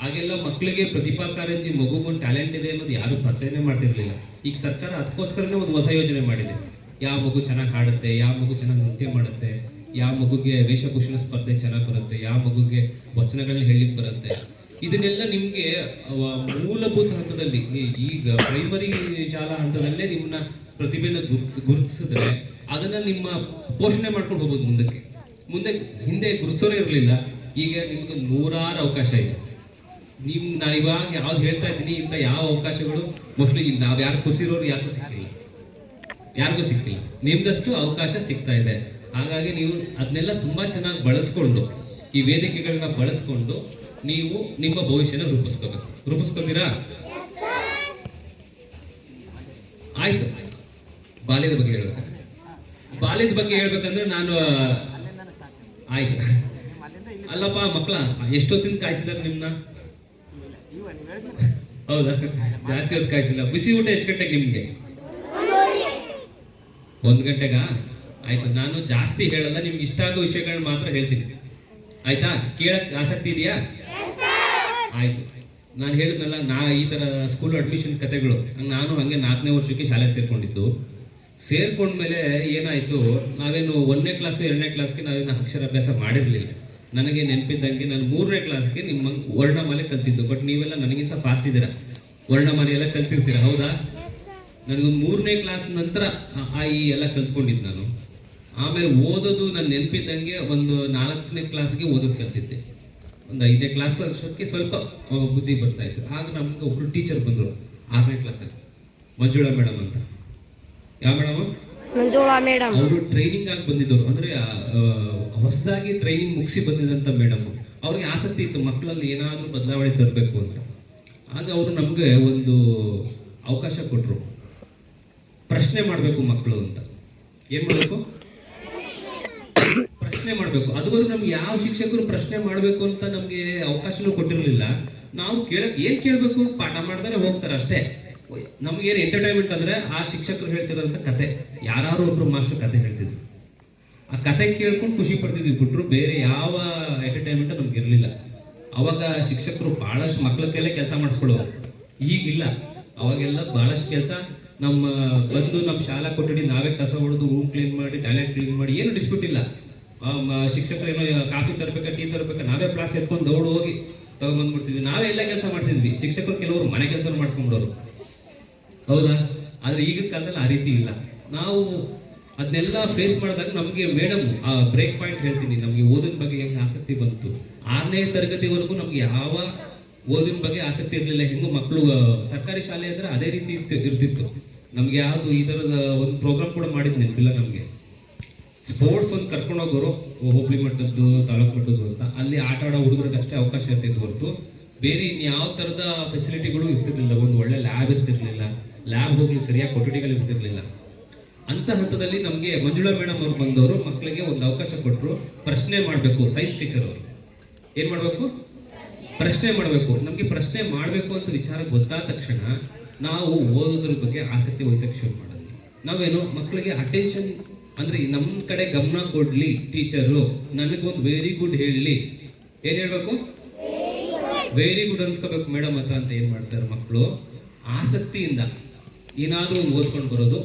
ಆಗೆಲ್ಲ ಮಕ್ಕಳಿಗೆ ಪ್ರತಿಭಾ ಕಾರಂಜಿ ಮಗುಗೊಂದು ಟ್ಯಾಲೆಂಟ್ ಇದೆ ಅನ್ನೋದು ಯಾರು ಪತ್ತೆನೇ ಮಾಡ್ತಿರ್ಲಿಲ್ಲ. ಈಗ ಸರ್ಕಾರ ಅದಕ್ಕೋಸ್ಕರನೇ ಒಂದು ಹೊಸ ಯೋಜನೆ ಮಾಡಿದೆ. ಯಾವ ಮಗು ಚೆನ್ನಾಗಿ ಹಾಡುತ್ತೆ, ಯಾವ ಮಗು ಚೆನ್ನಾಗಿ ನೃತ್ಯ ಮಾಡುತ್ತೆ, ಯಾವ ಮಗುಗೆ ವೇಷಭೂಷಣ ಸ್ಪರ್ಧೆ ಚೆನ್ನಾಗಿ ಬರುತ್ತೆ, ಯಾವ ಮಗುಗೆ ವಚನಗಳನ್ನ ಹೇಳಲಿಕ್ಕೆ ಬರುತ್ತೆ. ಇದನ್ನೆಲ್ಲ ನಿಮಗೆ ಮೂಲಭೂತ ಹಂತದಲ್ಲಿ ಈಗ ಪ್ರೈಮರಿ ಶಾಲಾ ಹಂತದಲ್ಲೇ ನಿಮ್ಮನ್ನ ಪ್ರತಿಭೆನ ಗುರ್ತಿಸ್ ಗುರುತಿಸಿದ್ರೆ ಅದನ್ನ ನಿಮ್ಮ ಪೋಷಣೆ ಮಾಡ್ಕೊಂಡು ಹೋಗ್ಬೋದು ಮುಂದಕ್ಕೆ. ಮುಂದೆ ಹಿಂದೆ ಗುರುತಿಸೋರೇ ಇರಲಿಲ್ಲ ಈಗ ನಿಮ್ಗೆ ನೂರಾರು ಅವಕಾಶ ಇದೆ. ನಿಮ್ ನಾನು ಇವಾಗ ಯಾವ್ದು ಹೇಳ್ತಾ ಇದ್ದೀನಿ ಇಂಥ ಯಾವ ಅವಕಾಶಗಳು ಮೋಸ್ಟ್ಲಿ ನಾವು ಯಾರು ಗೊತ್ತಿರೋರು ಯಾರಿಗೂ ಸಿಕ್ತಿಲ್ಲ ಯಾರಿಗೂ ಸಿಕ್ತಿಲ್ಲ ನಿಮ್ದಷ್ಟು ಅವಕಾಶ ಸಿಗ್ತಾ ಇದೆ. ಹಾಗಾಗಿ ನೀವು ಅದನ್ನೆಲ್ಲ ತುಂಬಾ ಚೆನ್ನಾಗಿ ಬಳಸ್ಕೊಂಡು ಈ ವೇದಿಕೆಗಳನ್ನ ಬಳಸ್ಕೊಂಡು ನೀವು ನಿಮ್ಮ ಭವಿಷ್ಯನ ರೂಪಿಸ್ಕೋಬೇಕು. ರೂಪಿಸ್ಕೋತೀರಾ ಆಯ್ತು. ಬಾಲ್ಯದ ಬಗ್ಗೆ ಹೇಳ್ಬೇಕು. ಬಾಲ್ಯದ ಬಗ್ಗೆ ಹೇಳ್ಬೇಕಂದ್ರೆ ನಾನು, ಆಯ್ತು. ಅಲ್ಲಪ್ಪ, ಮಕ್ಕಳ, ಎಷ್ಟೊತ್ತಿಂದ ಕಾಯಿಸಿದಾರೆ ನಿಮ್ನ? ಹೌದಾ? ಜಾಸ್ತಿ ಹೊತ್ತು ಕಾಯಿಸಿಲ್ಲ. ಬಿಸಿ ಊಟ ಎಷ್ಟು ಗಂಟೆಗೆ ನಿಮ್ಗೆ? ಒಂದು ಗಂಟೆಗ? ಆಯ್ತು, ನಾನು ಜಾಸ್ತಿ ಹೇಳಲ್ಲ, ನಿಮ್ಗೆ ಇಷ್ಟ ಆಗೋ ವಿಷಯಗಳನ್ನ ಮಾತ್ರ ಹೇಳ್ತೀನಿ. ಆಯ್ತಾ? ಕೇಳಕ್ ಆಸಕ್ತಿ ಇದೆಯಾ? ಆಯ್ತು. ನಾನು ಹೇಳಿದ್ನಲ್ಲ, ನಾ ಈ ತರ ಸ್ಕೂಲ್ ಅಡ್ಮಿಷನ್ ಕತೆಗಳು ನಾನು ಹಂಗೆ ನಾಲ್ಕನೇ ವರ್ಷಕ್ಕೆ ಶಾಲೆಗೆ ಸೇರ್ಕೊಂಡಿದ್ದು. ಸೇರ್ಕೊಂಡ್ಮೇಲೆ ಏನಾಯಿತು, ನಾವೇನು ಒಂದನೇ ಕ್ಲಾಸ್ ಎರಡನೇ ಕ್ಲಾಸ್ಗೆ ನಾವೇನು ಅಕ್ಷರಾಭ್ಯಾಸ ಮಾಡಿರಲಿಲ್ಲ. ನನಗೆ ನೆನಪಿದ್ದಂಗೆ ನಾನು ಮೂರನೇ ಕ್ಲಾಸ್ಗೆ ನಿಮ್ಮ ವರ್ಣಮಾಲೆ ಕಲ್ತಿದ್ದು. ಬಟ್ ನೀವೆಲ್ಲ ನನಗಿಂತ ಫಾಸ್ಟ್ ಇದ್ದೀರಾ? ವರ್ಣಮಾಲೆ ಎಲ್ಲ ಕಲ್ತಿರ್ತೀರ? ಹೌದಾ? ನನಗೊಂದು ಮೂರನೇ ಕ್ಲಾಸ್ ನಂತರ ಆ ಈ ಎಲ್ಲ ಕಲ್ತ್ಕೊಂಡಿದ್ದು ನಾನು. ಆಮೇಲೆ ಓದೋದು ನಾನು ನೆನಪಿದ್ದಂಗೆ ಒಂದು ನಾಲ್ಕನೇ ಕ್ಲಾಸ್ಗೆ ಓದೋದು ಕಲ್ತಿದ್ದೆ. ಒಂದು ಐದನೇ ಕ್ಲಾಸ್ ಅಷ್ಟೊತ್ತಿಗೆ ಸ್ವಲ್ಪ ಬುದ್ಧಿ ಬರ್ತಾ ಇತ್ತು. ಆಗ ನಮ್ಗೆ ಒಬ್ರು ಟೀಚರ್ ಬಂದರು, ಆರನೇ ಕ್ಲಾಸಲ್ಲಿ ಮಂಜುಳಾ ಮೇಡಮ್ ಅಂತ. ಯಾವ ಮೇಡಮ್ ಮಂಜುಳಾ ಮೇಡಮ್. ಅವರು ಟ್ರೈನಿಂಗ್ ಆಗಿ ಬಂದಿದ್ದವರು. ಅಂದ್ರೆ ಹೊಸದಾಗಿ ಟ್ರೈನಿಂಗ್ ಮುಗಿಸಿ ಬಂದಿದಂತ ಮೇಡಮ್ ಅವ್ರಿಗೆ ಆಸಕ್ತಿ ಇತ್ತು. ಮಕ್ಕಳಲ್ಲಿ ಏನಾದರೂ ಬದಲಾವಣೆ ತರಬೇಕು ಅಂತ. ಆಗ ಅವರು ನಮಗೆ ಒಂದು ಅವಕಾಶ ಕೊಟ್ಟರು ಪ್ರಶ್ನೆ ಮಾಡಬೇಕು ಮಕ್ಕಳು ಅಂತ. ಏನು ಮಾಡಬೇಕು? ಪ್ರಶ್ನೆ ಮಾಡಬೇಕು. ಅದುವರೆಗೂ ನಮ್ಗೆ ಯಾವ ಶಿಕ್ಷಕರು ಪ್ರಶ್ನೆ ಮಾಡಬೇಕು ಅಂತ ನಮಗೆ ಅವಕಾಶನೂ ಕೊಟ್ಟಿರಲಿಲ್ಲ. ನಾವು ಕೇಳಕ್ಕೆ ಏನು ಕೇಳಬೇಕು? ಪಾಠ ಮಾಡ್ತಾರೆ ಹೋಗ್ತಾರೆ ಅಷ್ಟೇ. ನಮಗೇನು ಎಂಟರ್ಟೈನ್ಮೆಂಟ್ ಅಂದ್ರೆ ಆ ಶಿಕ್ಷಕರು ಹೇಳ್ತಿರೋಂಥ ಕತೆ. ಯಾರು ಒಬ್ರು ಮಾಸ್ಟರ್ ಕತೆ ಹೇಳ್ತಿದ್ರು. ಆ ಕತೆ ಕೇಳ್ಕೊಂಡು ಖುಷಿ ಪಡ್ತಿದ್ವಿ. ಬಿಟ್ರು ಬೇರೆ ಯಾವ ಎಂಟರ್ಟೈನ್ಮೆಂಟ್ ನಮ್ಗೆ ಇರಲಿಲ್ಲ. ಅವಾಗ ಶಿಕ್ಷಕರು ಬಹಳಷ್ಟು ಮಕ್ಕಳ ಕೈಲೇ ಕೆಲಸ ಮಾಡಿಸ್ಕೊಳ್ಳೋರು ಈಗಿಲ್ಲ ಅವಾಗೆಲ್ಲ ಬಹಳಷ್ಟು ಕೆಲಸ. ನಮ್ಮ ಬಂದು ನಮ್ಮ ಶಾಲಾ ಕೊಠಡಿ ನಾವೇ ಕಸ ಹೊಡೆದು ರೂಮ್ ಕ್ಲೀನ್ ಮಾಡಿ ಟಾಯ್ಲೆಟ್ ಕ್ಲೀನ್ ಮಾಡಿ, ಏನು ಡಿಸ್ಪ್ಯೂಟ್ ಇಲ್ಲ. ಶಿಕ್ಷಕರು ಏನೋ, ಕಾಫಿ ತರಬೇಕಾ, ಟೀ ತರಬೇಕಾ, ನಾವೇ ಕ್ಲಾಸ್ ಎತ್ಕೊಂಡು ದೌಡ್ ಹೋಗಿ ತಗೊಂಡ್ಬಂದ್ಬಿಡ್ತಿದ್ವಿ ನಾವೇ ಎಲ್ಲ ಕೆಲಸ ಮಾಡ್ತಿದ್ವಿ. ಶಿಕ್ಷಕರು ಕೆಲವರು ಮನೆ ಕೆಲಸ ಮಾಡಿಸ್ಕೊಂಡ್ಬಿಡೋರು. ಹೌದಾ? ಆದ್ರೆ ಈಗಿನ ಕಾಲದಲ್ಲಿ ಆ ರೀತಿ ಇಲ್ಲ. ನಾವು ಅದನ್ನೆಲ್ಲ ಫೇಸ್ ಮಾಡಿದಾಗ ನಮಗೆ ಮೇಡಮ್ ಆ ಬ್ರೇಕ್ ಪಾಯಿಂಟ್ ಹೇಳ್ತೀನಿ. ನಮಗೆ ಓದಿನ ಬಗ್ಗೆ ಹೆಂಗೆ ಆಸಕ್ತಿ ಬಂತು? ಆರನೇ ತರಗತಿವರೆಗೂ ನಮ್ಗೆ ಯಾವ ಓದಿನ ಬಗ್ಗೆ ಆಸಕ್ತಿ ಇರಲಿಲ್ಲ. ಹೆಂಗು ಮಕ್ಕಳು ಸರ್ಕಾರಿ ಶಾಲೆ ಅಂದ್ರೆ ಅದೇ ರೀತಿ ಇತ್ತು, ಇರ್ತಿತ್ತು. ನಮ್ಗೆ ಯಾವುದು ಈ ಥರದ ಒಂದು ಪ್ರೋಗ್ರಾಮ್ ಕೂಡ ಮಾಡಿದ್ ನೆನಪಿಲ್ಲ ನಮಗೆ. ಸ್ಪೋರ್ಟ್ಸ್ ಒಂದು ಕರ್ಕೊಂಡು ಹೋಗೋರು ಹೋಬಳಿ ಮಟ್ಟದ್ದು, ತಾಲೂಕು ಮಟ್ಟದ್ದು ಅಂತ. ಅಲ್ಲಿ ಆಟ ಆಡೋ ಹುಡುಗರಿಗೆ ಅಷ್ಟೇ ಅವಕಾಶ ಇರ್ತಿತ್ತು ಹೊರತು. ಬೇರೆ ಇನ್ಯಾವ ಥರದ ಫೆಸಿಲಿಟಿಗಳು ಇರ್ತಿರ್ಲಿಲ್ಲ. ಒಂದು ಒಳ್ಳೆ ಲ್ಯಾಬ್ ಇರ್ತಿರ್ಲಿಲ್ಲ. ಲ್ಯಾಬ್ ಹೋಗ್ಲಿ ಸರಿಯಾಗಿ ಕೊಠಡಿಗಳು ಇರ್ತಿರ್ಲಿಲ್ಲ. ಅಂತ ಹಂತದಲ್ಲಿ ನಮಗೆ ಮಂಜುಳಾ ಮೇಡಮ್ ಅವ್ರು ಬಂದವರು ಮಕ್ಕಳಿಗೆ ಒಂದು ಅವಕಾಶ ಕೊಟ್ಟರು ಪ್ರಶ್ನೆ ಮಾಡಬೇಕು ಸೈನ್ಸ್ ಟೀಚರ್ ಅವರು. ಏನು ಮಾಡಬೇಕು? ಪ್ರಶ್ನೆ ಮಾಡಬೇಕು. ನಮಗೆ ಪ್ರಶ್ನೆ ಮಾಡಬೇಕು ಅಂತ ವಿಚಾರ ಗೊತ್ತಾದ ತಕ್ಷಣ ನಾವು ಓದೋದ್ರ ಬಗ್ಗೆ ಆಸಕ್ತಿ ವಹಿಸಕ್ಕೆ ಶುರು ಮಾಡಿದ್ವಿ. ನಾವೇನು ಮಕ್ಕಳಿಗೆ ಅಟೆನ್ಷನ್ ಅಂದ್ರೆ ನಮ್ಮ ಕಡೆ ಗಮನ ಕೊಡ್ಲಿ ಟೀಚರು ನನಗೊಂದು ವೆರಿ ಗುಡ್ ಹೇಳಲಿ. ಏನ್ ಹೇಳ್ಬೇಕು? ವೆರಿ ಗುಡ್ ಅನ್ಸ್ಕೋಬೇಕು ಮೇಡಮ್ ಹತ್ರ ಅಂತ ಏನ್ ಮಾಡ್ತಾರೆ ಮಕ್ಕಳು ಆಸಕ್ತಿಯಿಂದ. ಏನಾದ್ರೂ ಒಂದು ಓದ್ಕೊಂಡು ಬರೋದು.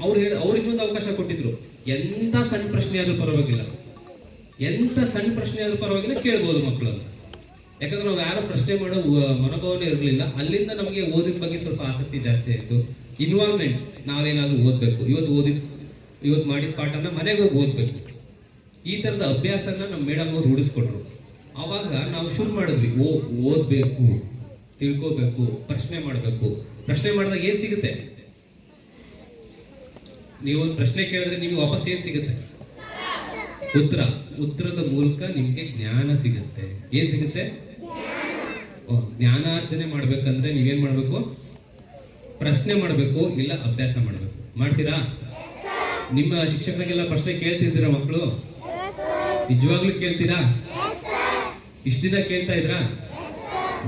ಅವ್ರು ಹೇಳಿ ಅವ್ರಿಗೊಂದು ಅವಕಾಶ ಕೊಟ್ಟಿದ್ರು. ಎಂಥ ಸಣ್ಣ ಪ್ರಶ್ನೆ ಆದರೂ ಪರವಾಗಿಲ್ಲ. ಎಂಥ ಸಣ್ಣ ಪ್ರಶ್ನೆ ಆದರೂ ಪರವಾಗಿಲ್ಲ, ಕೇಳ್ಬೋದು ಮಕ್ಕಳು ಅಂತ ಯಾಕಂದ್ರೆ ನಾವು ಯಾರು ಪ್ರಶ್ನೆ ಮಾಡೋ ಮನೋಭಾವನೆ ಇರಲಿಲ್ಲ. ಅಲ್ಲಿಂದ ನಮಗೆ ಓದಿದ ಬಗ್ಗೆ ಸ್ವಲ್ಪ ಆಸಕ್ತಿ ಜಾಸ್ತಿ ಆಯಿತು. ಇನ್ವಾಲ್ವ್ಮೆಂಟ್ ನಾವೇನಾದರೂ ಓದಬೇಕು. ಇವತ್ತು ಓದಿದ, ಇವತ್ತು ಮಾಡಿದ ಪಾಠನ ಮನೆಗೆ ಹೋಗಿ ಓದಬೇಕು. ಈ ಥರದ ಅಭ್ಯಾಸನ ನಮ್ಮ ಮೇಡಮ್ ಅವ್ರು ರೂಢಿಸ್ಕೊಂಡ್ರು. ಆವಾಗ ನಾವು ಶುರು ಮಾಡಿದ್ವಿ, ಓ, ಓದಬೇಕು, ತಿಳ್ಕೋಬೇಕು, ಪ್ರಶ್ನೆ ಮಾಡಬೇಕು. ಪ್ರಶ್ನೆ ಮಾಡಿದಾಗ ಏನು ಸಿಗುತ್ತೆ? ನೀವು ಪ್ರಶ್ನೆ ಕೇಳಿದ್ರೆ ನಿಮಗೆ ವಾಪಸ್ ಏನು ಸಿಗುತ್ತೆ? ಉತ್ತರ. ಉತ್ತರದ ಮೂಲಕ ನಿಮಗೆ ಜ್ಞಾನ ಸಿಗುತ್ತೆ. ಏನ್ ಸಿಗುತ್ತೆ? ಜ್ಞಾನಾರ್ಜನೆ ಮಾಡ್ಬೇಕಂದ್ರೆ ನೀವೇನ್ ಮಾಡ್ಬೇಕು? ಪ್ರಶ್ನೆ ಮಾಡಬೇಕು, ಇಲ್ಲ ಅಭ್ಯಾಸ ಮಾಡಬೇಕು. ಮಾಡ್ತೀರಾ? ನಿಮ್ಮ ಶಿಕ್ಷಕರಿಗೆಲ್ಲ ಪ್ರಶ್ನೆ ಕೇಳ್ತಿದ್ದೀರಾ ಮಕ್ಕಳು? ನಿಜವಾಗ್ಲೂ ಕೇಳ್ತೀರಾ? ಇಷ್ಟು ದಿನ ಕೇಳ್ತಾ ಇದ್ರಾ?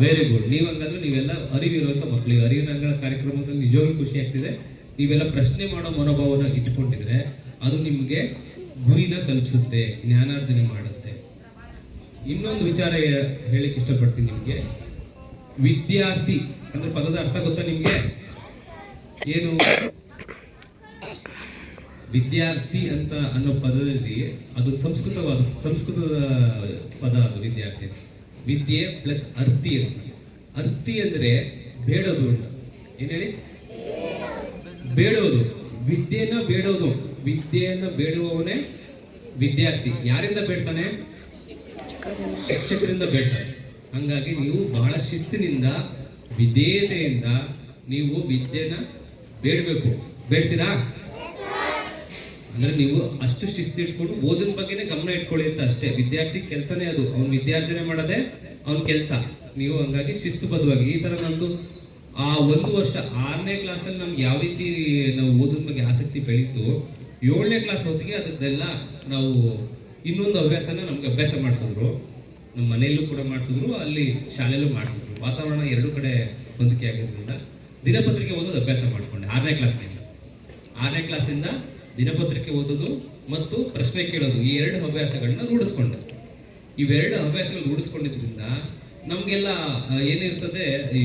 ವೆರಿ ಗುಡ್ ನೀವು ಹಂಗಂದ್ರೆ ನೀವೆಲ್ಲ ಅರಿವಿರುವಂತ ಮಕ್ಕಳಿಗೆ ಅರಿವಿನ ಕಾರ್ಯಕ್ರಮದಲ್ಲಿ ನಿಜವಾಗ್ಲೂ ಖುಷಿ ಆಗ್ತಿದೆ. ನೀವೆಲ್ಲ ಪ್ರಶ್ನೆ ಮಾಡೋ ಮನೋಭಾವನ ಇಟ್ಕೊಂಡಿದ್ರೆ ಅದು ನಿಮಗೆ ಗುರಿನ ತಲುಪಿಸುತ್ತೆ, ಜ್ಞಾನಾರ್ಜನೆ ಮಾಡುತ್ತೆ. ಇನ್ನೊಂದು ವಿಚಾರ ಹೇಳಿಕ್ ಇಷ್ಟಪಡ್ತೀನಿ ನಿಮಗೆ. ವಿದ್ಯಾರ್ಥಿ ಅಂದ್ರೆ ಪದದ ಅರ್ಥ ಗೊತ್ತಾ ನಿಮಗೆ? ಏನು? ವಿದ್ಯಾರ್ಥಿ ಅಂತ ಅನ್ನೋ ಪದದಲ್ಲಿ ಅದು ಸಂಸ್ಕೃತವಾದ, ಸಂಸ್ಕೃತದ ಪದ ಅದು ವಿದ್ಯಾರ್ಥಿ ವಿದ್ಯೆ ಪ್ಲಸ್ ಅರ್ಥಿ ಅಂತ. ಅರ್ಥಿ ಅಂದ್ರೆ ಬೇಡೋದು ಅಂತ. ಏನ್ ಹೇಳಿ? ಬೇಡೋದು. ವಿದ್ಯೆನ ಬೇಡೋದು. ವಿದ್ಯೆಯನ್ನ ಬೇಡುವವನೇ ವಿದ್ಯಾರ್ಥಿ. ಯಾರಿಂದ ಬೇಡ್ತಾನೆ? ಶಿಕ್ಷಕರಿಂದ ಬೇಡ್ತಾನೆ. ಹಂಗಾಗಿ ನೀವು ಬಹಳ ಶಿಸ್ತಿನಿಂದ, ವಿಧೇಯತೆಯಿಂದ ನೀವು ವಿದ್ಯೆನ ಬೇಡಬೇಕು. ಬೇಡ್ತೀರಾ? ಅಂದ್ರೆ ನೀವು ಅಷ್ಟು ಶಿಸ್ತು ಇಟ್ಕೊಂಡು ಓದಿನ ಬಗ್ಗೆನೇ ಗಮನ ಇಟ್ಕೊಳ್ಳಿ ಅಂತ ಅಷ್ಟೇ. ವಿದ್ಯಾರ್ಥಿ ಕೆಲಸನೇ ಅದು. ಅವ್ನು ವಿದ್ಯಾರ್ಜನೆ ಮಾಡದೆ ಅವ್ನ ಕೆಲಸ. ನೀವು ಹಂಗಾಗಿ ಶಿಸ್ತುಬದ್ಧವಾಗಿ ಈ ತರ ನಮ್ದು ಆ ಒಂದು ವರ್ಷ, ಆರನೇ ಕ್ಲಾಸಲ್ಲಿ ನಮ್ಗೆ ಯಾವ ರೀತಿ ನಾವು ಓದಿನ ಬಗ್ಗೆ ಆಸಕ್ತಿ ಬೆಳೀತು, ಏಳನೇ ಕ್ಲಾಸ್ ಹೊತ್ತಿಗೆ ಅದಕ್ಕೆಲ್ಲ ನಾವು ಇನ್ನೊಂದು ಅಭ್ಯಾಸನ ನಮ್ಗೆ ಅಭ್ಯಾಸ ಮಾಡಿಸಿದ್ರು. ನಮ್ಮ ಮನೆಯಲ್ಲೂ ಕೂಡ ಮಾಡಿಸಿದ್ರು, ಅಲ್ಲಿ ಶಾಲೆಯಲ್ಲೂ ಮಾಡಿಸಿದ್ರು. ವಾತಾವರಣ ಎರಡೂ ಕಡೆ ಹೊಂದಿಕೆ ಆಗಿರೋದ್ರಿಂದ ದಿನಪತ್ರಿಕೆ ಓದೋದು ಅಭ್ಯಾಸ ಮಾಡಿಕೊಂಡೆ, ಆರನೇ ಕ್ಲಾಸ್ನಿಂದ ಆರನೇ ಕ್ಲಾಸಿಂದ ದಿನಪತ್ರಿಕೆ ಓದೋದು ಮತ್ತು ಪ್ರಶ್ನೆ ಕೇಳೋದು ಈ ಎರಡು ಹವ್ಯಾಸಗಳನ್ನ ರೂಢಿಸ್ಕೊಂಡೆ. ಇವೆರಡು ಹವ್ಯಾಸಗಳು ರೂಢಿಸ್ಕೊಂಡಿದ್ರಿಂದ ನಮಗೆಲ್ಲ ಏನಿರ್ತದೆ ಈ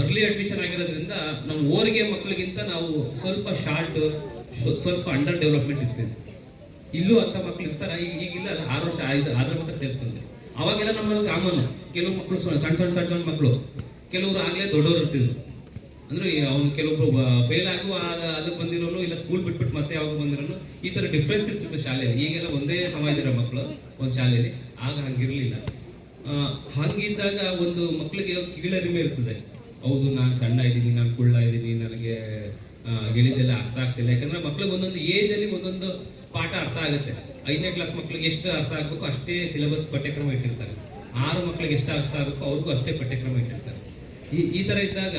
ಅರ್ಲಿ ಅಡ್ಮಿಷನ್ ಆಗಿರೋದ್ರಿಂದ ನಮ್ಮ ಓರಿಗೆ ಮಕ್ಕಳಿಗಿಂತ ನಾವು ಸ್ವಲ್ಪ ಶಾರ್ಟ್ ಸ್ವಲ್ಪ ಅಂಡರ್ ಡೆವಲಪ್ಮೆಂಟ್ ಇರ್ತಿದ್ವಿ ಇಲ್ಲೂ ಅಂತ ಮಕ್ಳು ಇರ್ತಾರ, ಈಗ ಈಗಿಲ್ಲ ಆರು ವರ್ಷ ಆಯ್ತು ಆದ್ರ ಮಾತ್ರ ಸೇರಿಸ್ಕೊಂಡ್ರೆ ಅವಾಗೆಲ್ಲ ನಮ್ಮಲ್ಲಿ ಕಾಮನ್ ಕೆಲವು ಮಕ್ಕಳು ಸಣ್ಣ ಸಣ್ಣ ಸಣ್ಣ ಸಣ್ಣ ಮಕ್ಕಳು ಕೆಲವರು ಆಗ್ಲೇ ದೊಡ್ಡವರು ಇರ್ತಿದ್ರು. ಅಂದ್ರೆ ಅವ್ನು ಕೆಲವೊಬ್ರು ಫೇಲ್ ಆಗುವ ಅಲ್ಲಿ ಬಂದಿರೋನು ಇಲ್ಲ ಸ್ಕೂಲ್ ಬಿಟ್ಬಿಟ್ಟು ಮತ್ತೆ ಯಾವಾಗ ಬಂದಿರೋನು ಈ ತರ ಡಿಫ್ರೆನ್ಸ್ ಇರ್ತಿತ್ತು ಶಾಲೆಯಲ್ಲಿ. ಈಗೆಲ್ಲ ಒಂದೇ ಸಮಾಜದ ಮಕ್ಕಳು ಒಂದು ಶಾಲೆಯಲ್ಲಿ? ಆಗ ಹಂಗಿರ್ಲಿಲ್ಲ. ಹಂಗಿದ್ದಾಗ ಒಂದು ಮಕ್ಕಳಿಗೆ ಕೀಳರಿಮೆ ಇರ್ತದೆ. ಹೌದು ನಾನು ಸಣ್ಣ ಇದ್ದೀನಿ ನಾನು ಕುಳ್ಳ ಇದ್ದೀನಿ ನನಗೆ ಆ, ಹೇಳಿದ್ದೆಲ್ಲ ಅರ್ಥ ಆಗ್ತಿಲ್ಲ. ಯಾಕಂದ್ರೆ ಮಕ್ಳಿಗೆ ಒಂದೊಂದು ಏಜ್ ಅಲ್ಲಿ ಒಂದೊಂದು ಪಾಠ ಅರ್ಥ ಆಗುತ್ತೆ. ಐದನೇ ಕ್ಲಾಸ್ ಮಕ್ಳಿಗೆ ಎಷ್ಟು ಅರ್ಥ ಆಗ್ಬೇಕು ಅಷ್ಟೇ ಸಿಲೆಬಸ್ ಪಠ್ಯಕ್ರಮ ಇಟ್ಟಿರ್ತಾರೆ. ಆರು ಮಕ್ಳಿಗೆ ಎಷ್ಟು ಅರ್ಥ ಆಗಬೇಕು ಅವ್ರಿಗೂ ಅಷ್ಟೇ ಪಠ್ಯಕ್ರಮ ಇಟ್ಟಿರ್ತಾರೆ. ಈ ಈ ತರ ಇದ್ದಾಗ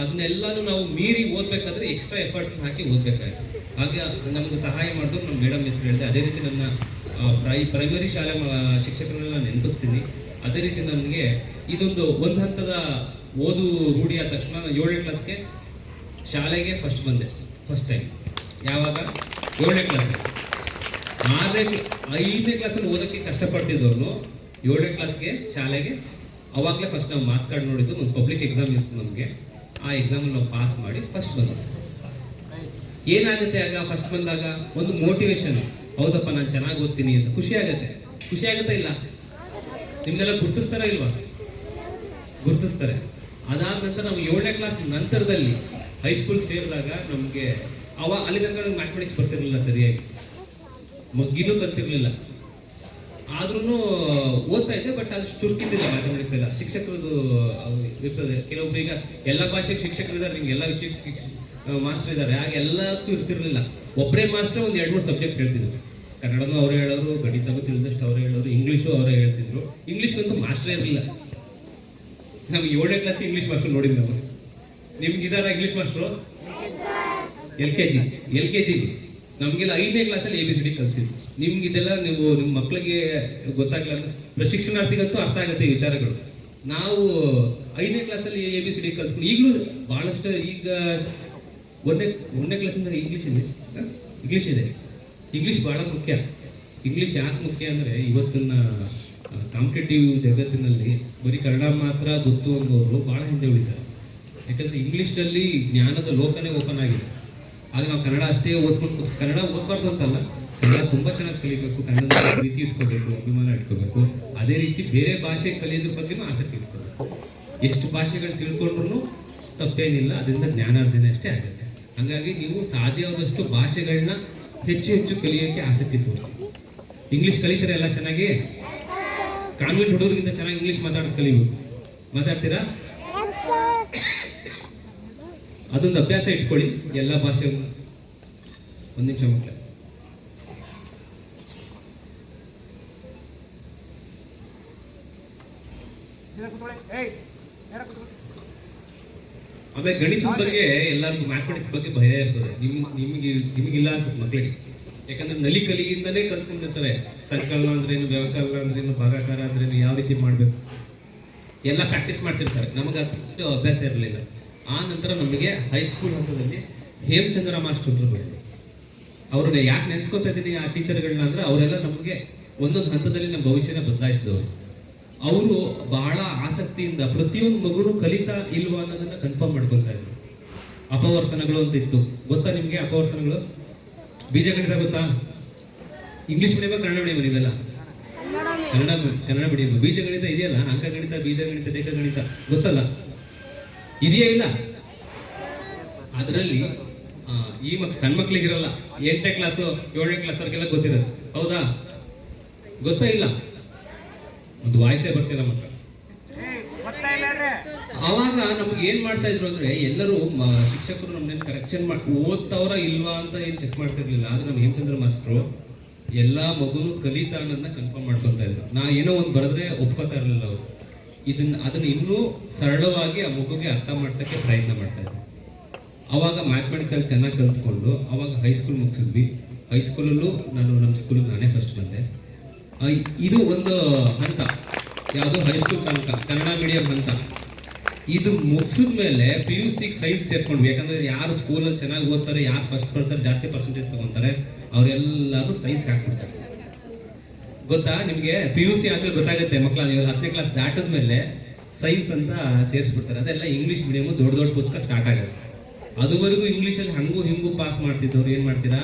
ಅದನ್ನೆಲ್ಲಾನು ನಾವು ಮೀರಿ ಓದ್ಬೇಕಾದ್ರೆ ಎಕ್ಸ್ಟ್ರಾ ಎಫರ್ಟ್ಸ್ ಹಾಕಿ ಓದ್ಬೇಕಾಯ್ತು. ಹಾಗೆ ನಮ್ಗೆ ಸಹಾಯ ಮಾಡಿದ್ರು ನಮ್ಮ ಮೇಡಮ್ ಹೆಸರು ಹೇಳಿದೆ, ಅದೇ ರೀತಿ ನನ್ನ ಪ್ರೈ ಪ್ರೈಮರಿ ಶಾಲೆ ಶಿಕ್ಷಕರನ್ನ ನೆನಪಿಸ್ತೀನಿ. ಅದೇ ರೀತಿ ನನಗೆ ಇದೊಂದು ಒಂದು ಹಂತದ ಓದು ರೂಢಿ ಆದ ತಕ್ಷಣ ನಾನು ಏಳನೇ ಕ್ಲಾಸ್ಗೆ ಶಾಲೆಗೆ ಫಸ್ಟ್ ಬಂದೆ ಫಸ್ಟ್ ಟೈಮ್ ಯಾವಾಗ? ಏಳನೇ ಕ್ಲಾಸ್ ಆರನೇ ಐದನೇ ಕ್ಲಾಸಲ್ಲಿ ಓದೋಕ್ಕೆ ಕಷ್ಟಪಡ್ತಿದ್ದವ್ರು ಏಳನೇ ಕ್ಲಾಸ್ಗೆ ಶಾಲೆಗೆ, ಅವಾಗಲೇ ಫಸ್ಟ್ ನಾವು ಮಾರ್ಕ್ಸ್ ಕಾರ್ಡ್ ನೋಡಿದ್ದು, ಒಂದು ಪಬ್ಲಿಕ್ ಎಕ್ಸಾಮ್ ಇತ್ತು ನಮಗೆ. ಆ ಎಕ್ಸಾಮಲ್ಲಿ ನಾವು ಪಾಸ್ ಮಾಡಿ ಫಸ್ಟ್ ಬಂದ್ವಿ. ಏನಾಗುತ್ತೆ ಆಗ ಫಸ್ಟ್ ಬಂದಾಗ? ಒಂದು ಮೋಟಿವೇಶನ್ ಹೌದಪ್ಪ, ನಾನು ಚೆನ್ನಾಗಿ ಓದ್ತೀನಿ ಅಂತ. ಖುಷಿ ಆಗುತ್ತೆ. ಖುಷಿ ಆಗುತ್ತಾ ಇಲ್ಲ? ನಿಮ್ದೆಲ್ಲ ಗುರ್ತಿಸ್ತಾರ ಇಲ್ವಾ? ಗುರ್ತಿಸ್ತಾರೆ. ಅದಾದ ನಂತರ ನಾವು ಏಳನೇ ಕ್ಲಾಸ್ ನಂತರದಲ್ಲಿ ಹೈಸ್ಕೂಲ್ ಸೇರಿದಾಗ ನಮಗೆ ಅವ ಅಲ್ಲಿ ತನಕ ಮ್ಯಾಥಮೆಟಿಕ್ಸ್ ಬರ್ತಿರ್ಲಿಲ್ಲ ಸರಿಯಾಗಿ. ಮಗ್ಗಿನೂ ಕಲ್ತಿರ್ಲಿಲ್ಲ. ಆದ್ರೂ ಓದ್ತಾ ಇದ್ದೆ ಬಟ್ ಅದು ಚುರುಕಿದ್ದಿಲ್ಲ ಮ್ಯಾಥಮೆಟಿಕ್ಸ್ ಎಲ್ಲ. ಶಿಕ್ಷಕರದು ಇರ್ತದೆ. ಕೆಲವೊಬ್ರು ಈಗ ಎಲ್ಲ ಭಾಷೆಗೆ ಶಿಕ್ಷಕರು ಇದ್ದಾರೆ ನಿಮ್ಗೆ ಎಲ್ಲ ವಿಷಯಕ್ಕೆ ಮಾಸ್ಟರ್ ಇದ್ದಾರೆ. ಹಾಗೆ ಎಲ್ಲದಕ್ಕೂ ಇರ್ತಿರ್ಲಿಲ್ಲ. ಒಬ್ಬರೇ ಮಾಸ್ಟರ್ ಒಂದು ಎರಡು ಮೂರು ಸಬ್ಜೆಕ್ಟ್ ಹೇಳ್ತಿದ್ರು. ಕನ್ನಡನೂ ಅವರೇ ಹೇಳೋರು ಗಣಿತನೂ ತಿಳಿದಷ್ಟು ಅವರೇ ಹೇಳೋರು ಇಂಗ್ಲೀಷು ಅವರೇ ಹೇಳ್ತಿದ್ರು. ಇಂಗ್ಲೀಷ್ಗಂತೂ ಮಾಸ್ಟರ್ ಇರಲಿಲ್ಲ. ನಮ್ಗೆ ಏಳನೇ ಕ್ಲಾಸ್ಗೆ ಇಂಗ್ಲೀಷ್ ಮಾಸ್ಟರ್ ನೋಡಿದ್ದು ನಾವು. ನಿಮ್ಗೆ ಇದಾರ English master L K G L K G ನಮಗೆಲ್ಲ ಐದನೇ ಕ್ಲಾಸಲ್ಲಿ ಎ ಬಿ ಸಿ ಡಿ ಕಲಿಸಿದ್ದು ನಿಮ್ಗೆ ಇದೆಲ್ಲ ನೀವು ನಿಮ್ಮ ಮಕ್ಕಳಿಗೆ ಗೊತ್ತಾಗಲ್ಲ ಪ್ರಶಿಕ್ಷಣಾರ್ಥಿಗಂತೂ ಅರ್ಥ ಆಗುತ್ತೆ ಈ ವಿಚಾರಗಳು. ನಾವು ಐದನೇ ಕ್ಲಾಸಲ್ಲಿ ಎ ಬಿ ಸಿ ಡಿ ಕಲ್ತ್ಕೊಂಡು ಈಗಲೂ ಭಾಳಷ್ಟು ಈಗ ಒಂದನೇ ಒಂದನೇ ಕ್ಲಾಸಿಂದ ಇಂಗ್ಲೀಷ್ ಇದೆ? ಇಂಗ್ಲೀಷ್ ಇದೆ. ಇಂಗ್ಲೀಷ್ ಭಾಳ ಮುಖ್ಯ. ಇಂಗ್ಲೀಷ್ ಯಾಕೆ ಮುಖ್ಯ ಅಂದರೆ ಇವತ್ತಿನ ಕಾಂಪಿಟೇಟಿವ್ ಜಗತ್ತಿನಲ್ಲಿ ಬರೀ ಕನ್ನಡ ಮಾತ್ರ ಗೊತ್ತು ಅನ್ನೋರು ಭಾಳ ಹಿಂದೆ ಉಳಿತಾರೆ. ಯಾಕಂದರೆ ಇಂಗ್ಲೀಷಲ್ಲಿ ಜ್ಞಾನದ ಲೋಕನೇ ಓಪನ್ ಆಗಿದೆ. ಆಗ ನಾವು ಕನ್ನಡ ಅಷ್ಟೇ ಓದ್ಕೊಂಡು ಕನ್ನಡ ಓದಬಾರ್ದು ಅಂತಲ್ಲ. ತುಂಬ ಚೆನ್ನಾಗಿ ಕಲಿಬೇಕು, ಕನ್ನಡದ ಪ್ರೀತಿ ಇಟ್ಕೋಬೇಕು, ಅಭಿಮಾನ ಇಟ್ಕೋಬೇಕು. ಅದೇ ರೀತಿ ಬೇರೆ ಭಾಷೆ ಕಲಿಯೋದ್ರ ಬಗ್ಗೆನೂ ಆಸಕ್ತಿ ಇಟ್ಕೋಬೇಕು. ಎಷ್ಟು ಭಾಷೆಗಳು ತಿಳ್ಕೊಂಡ್ರು ತಪ್ಪೇನಿಲ್ಲ, ಅದರಿಂದ ಜ್ಞಾನಾರ್ಜನೆ ಅಷ್ಟೇ ಆಗುತ್ತೆ. ಹಾಗಾಗಿ ನೀವು ಸಾಧ್ಯವಾದಷ್ಟು ಭಾಷೆಗಳನ್ನ ಹೆಚ್ಚು ಹೆಚ್ಚು ಕಲಿಯೋಕೆ ಆಸಕ್ತಿ ತೋರಿಸಿ. ಇಂಗ್ಲೀಷ್ ಕಲಿತಾರೆ ಎಲ್ಲ ಚೆನ್ನಾಗಿ? ಕಾನ್ವೆಂಟ್ ಹುಡುಗರಿಗಿಂತ ಚೆನ್ನಾಗಿ ಇಂಗ್ಲೀಷ್ ಮಾತಾಡೋದು ಕಲಿಬೇಕು. ಮಾತಾಡ್ತೀರಾ? ಅದೊಂದು ಅಭ್ಯಾಸ ಇಟ್ಕೊಳ್ಳಿ, ಎಲ್ಲ ಭಾಷೆ ಒಂದು ನಿಮಿಷ ಮಕ್ಕಳ. ಆಮೇಲೆ ಗಣಿತದ ಬಗ್ಗೆ ಎಲ್ಲರಿಗೂ ಮ್ಯಾಥಮೆಟಿಕ್ಸ್ ಬಗ್ಗೆ ಭಯ ಇರ್ತದೆ. ನಿಮ್ಗೆ ನಿಮಗೆ, ನಿಮಗಿಲ್ಲ ಅನ್ಸುತ್ತೆ ಮಕ್ಕಳಿಗೆ ಯಾಕಂದ್ರೆ ನಲಿ ಕಲಿಯಿಂದನೇ ಕಲ್ಸ್ಕೊಂಡಿರ್ತಾರೆ. ಸಂಕಲನ ಅಂದ್ರೇನು ವ್ಯವಕಲನ ಅಂದ್ರೇನು, ಭಾಗಾಕಾರ ಅಂದ್ರೇನು, ಯಾವ ರೀತಿ ಮಾಡಬೇಕು? ಎಲ್ಲ ಪ್ರಾಕ್ಟೀಸ್ ಮಾಡ್ಸಿರ್ತಾರೆ. ನಮಗೆ ಅಷ್ಟು ಅಭ್ಯಾಸ ಇರಲಿಲ್ಲ. ಆ ನಂತರ ನಮಗೆ ಹೈಸ್ಕೂಲ್ ಹಂತದಲ್ಲಿ ಹೇಮಚಂದ್ರ ಮಾಸ್ಟರ್ ಅಂತ ಬಂದರು. ಅವ್ರನ್ನ ಯಾಕೆ ನೆನ್ಸ್ಕೊತಾ ಇದ್ದೀನಿ ಆ ಟೀಚರ್ಗಳನ್ನ ಅಂದ್ರೆ ಅವರೆಲ್ಲ ನಮಗೆ ಒಂದೊಂದು ಹಂತದಲ್ಲಿ ನಮ್ಮ ಭವಿಷ್ಯನ ಬದಲಾಯಿಸಿದವರು. ಅವರು ಬಹಳ ಆಸಕ್ತಿಯಿಂದ ಪ್ರತಿಯೊಂದು ಮಗುನು ಕಲಿತಾ ಇಲ್ವಾ ಅನ್ನೋದನ್ನ ಕನ್ಫರ್ಮ್ ಮಾಡ್ಕೊತಾ ಇದ್ರು. ಅಪವರ್ತನಗಳು ಅಂತ ಇತ್ತು ಗೊತ್ತಾ ನಿಮಗೆ ಅಪವರ್ತನಗಳು? ಬೀಜ ಗಣಿತ ಗೊತ್ತಾ? ಇಂಗ್ಲಿಷ್ ಮೀಡಿಯಮ ಕನ್ನಡ ಮೀಡಿಯಮ ನೀವೆಲ್ಲ? ಕನ್ನಡ ಕನ್ನಡ ಕನ್ನಡ ಬೀಜ ಗಣಿತ ಇದೆಯಲ್ಲ? ಅಂಕ ಗಣಿತ ಬೀಜ ಗಣಿತ ರೇಖ ಗಣಿತ ಗೊತ್ತಲ್ಲ? ಇದೆಯಾ ಇಲ್ಲ? ಅದರಲ್ಲಿ ಈ ಮಕ್ ಸಣ್ಣ ಮಕ್ಳಿಗಿರಲ್ಲ. ಎಂಟನೇ ಕ್ಲಾಸು ಏಳನೇ ಕ್ಲಾಸ್ ಅವ್ರಿಗೆಲ್ಲ ಗೊತ್ತಿರುತ್ತೆ. ಹೌದಾ? ಗೊತ್ತಾ ಇಲ್ಲ? ಒಂದು ವಾಯ್ಸೇ ಬರ್ತಿಲ್ಲ ಮಕ್ಕ ಆವಾಗ ನಮ್ಗೆ ಏನ್ ಮಾಡ್ತಾ ಇದ್ರು ಅಂದ್ರೆ ಎಲ್ಲರೂ ಶಿಕ್ಷಕರು ನಮ್ಮನ್ನ ಕರೆಕ್ಷನ್ ಮಾಡಿ, ಓದ್ತವ್ರ ಇಲ್ವಾ ಅಂತ ಏನ್ ಚೆಕ್ ಮಾಡ್ತಿರ್ಲಿಲ್ಲ. ಆದ್ರೆ ನಮ್ಮ ಹೇಮಚಂದ್ರ ಮಾಸ್ಟ್ರು ಎಲ್ಲಾ ಮಗುನು ಕಲಿತಾ ಅನ್ನೋದನ್ನ ಕನ್ಫರ್ಮ್ ಮಾಡ್ಕೊತಾ ಇದ್ರು. ನಾ ಏನೋ ಒಂದು ಬರೆದ್ರೆ ಒಪ್ಕೋತಾ ಇರಲಿಲ್ಲ ಅವರು. ಇದನ್ನ, ಅದನ್ನ ಇನ್ನೂ ಸರಳವಾಗಿ ಆ ಮಗುಗೆ ಅರ್ಥ ಮಾಡ್ಸಕ್ಕೆ ಪ್ರಯತ್ನ ಮಾಡ್ತಾ ಇದ್ರು. ಅವಾಗ ಮ್ಯಾಥಮೆಟಿಕ್ಸ್ ಅಲ್ಲಿ ಚೆನ್ನಾಗಿ ಕಲ್ತ್ಕೊಂಡು ಅವಾಗ ಹೈಸ್ಕೂಲ್ ಮುಗಿಸಿದ್ವಿ. ಹೈಸ್ಕೂಲಲ್ಲೂ ನಾನು ನಮ್ಮ ಸ್ಕೂಲಿಗೆ ನಾನೇ ಫಸ್ಟ್ ಬಂದೆ. ಇದು ಒಂದು ಹಂತ, ಯಾವುದು ಹೈಸ್ಕೂಲ್ ತನಕ ಕನ್ನಡ ಮೀಡಿಯಂ ಹಂತ. ಇದು ಮುಗಿಸಿದ ಮೇಲೆ ಪಿ ಯು ಸಿಗೆ ಸೈನ್ಸ್ ಸೇರ್ಕೊಂಡ್ವಿ. ಯಾಕಂದ್ರೆ ಯಾರು ಸ್ಕೂಲಲ್ಲಿ ಚೆನ್ನಾಗಿ ಓದ್ತಾರೆ, ಯಾರು ಫಸ್ಟ್ ಬರ್ತಾರೆ, ಜಾಸ್ತಿ ಪರ್ಸೆಂಟೇಜ್ ತಗೊಂತಾರೆ ಅವರೆಲ್ಲರೂ ಸೈನ್ಸ್ಗೆ ಹಾಕ್ಬಿಡ್ತಾರೆ. ಗೊತ್ತಾ? ನಿಮಗೆ ಪಿ ಯು ಸಿ ಆದ್ಮೇಲೆ ಗೊತ್ತಾಗುತ್ತೆ ಮಕ್ಕಳ ನೀವು ಹತ್ತನೇ ಕ್ಲಾಸ್ ದಾಟದ ಮೇಲೆ ಸೈನ್ಸ್ ಅಂತ ಸೇರಿಸ್ಬಿಡ್ತಾರೆ. ಅದೆಲ್ಲ ಇಂಗ್ಲೀಷ್ ಮೀಡಿಯಮು ದೊಡ್ಡ ದೊಡ್ಡ ಪುಸ್ತಕ ಸ್ಟಾರ್ಟ್ ಆಗುತ್ತೆ. ಅದುವರೆಗೂ ಇಂಗ್ಲೀಷಲ್ಲಿ ಹಂಗೂ ಹಿಂಗೂ ಪಾಸ್ ಮಾಡ್ತಿದ್ದವ್ರು ಏನು ಮಾಡ್ತೀರಾ?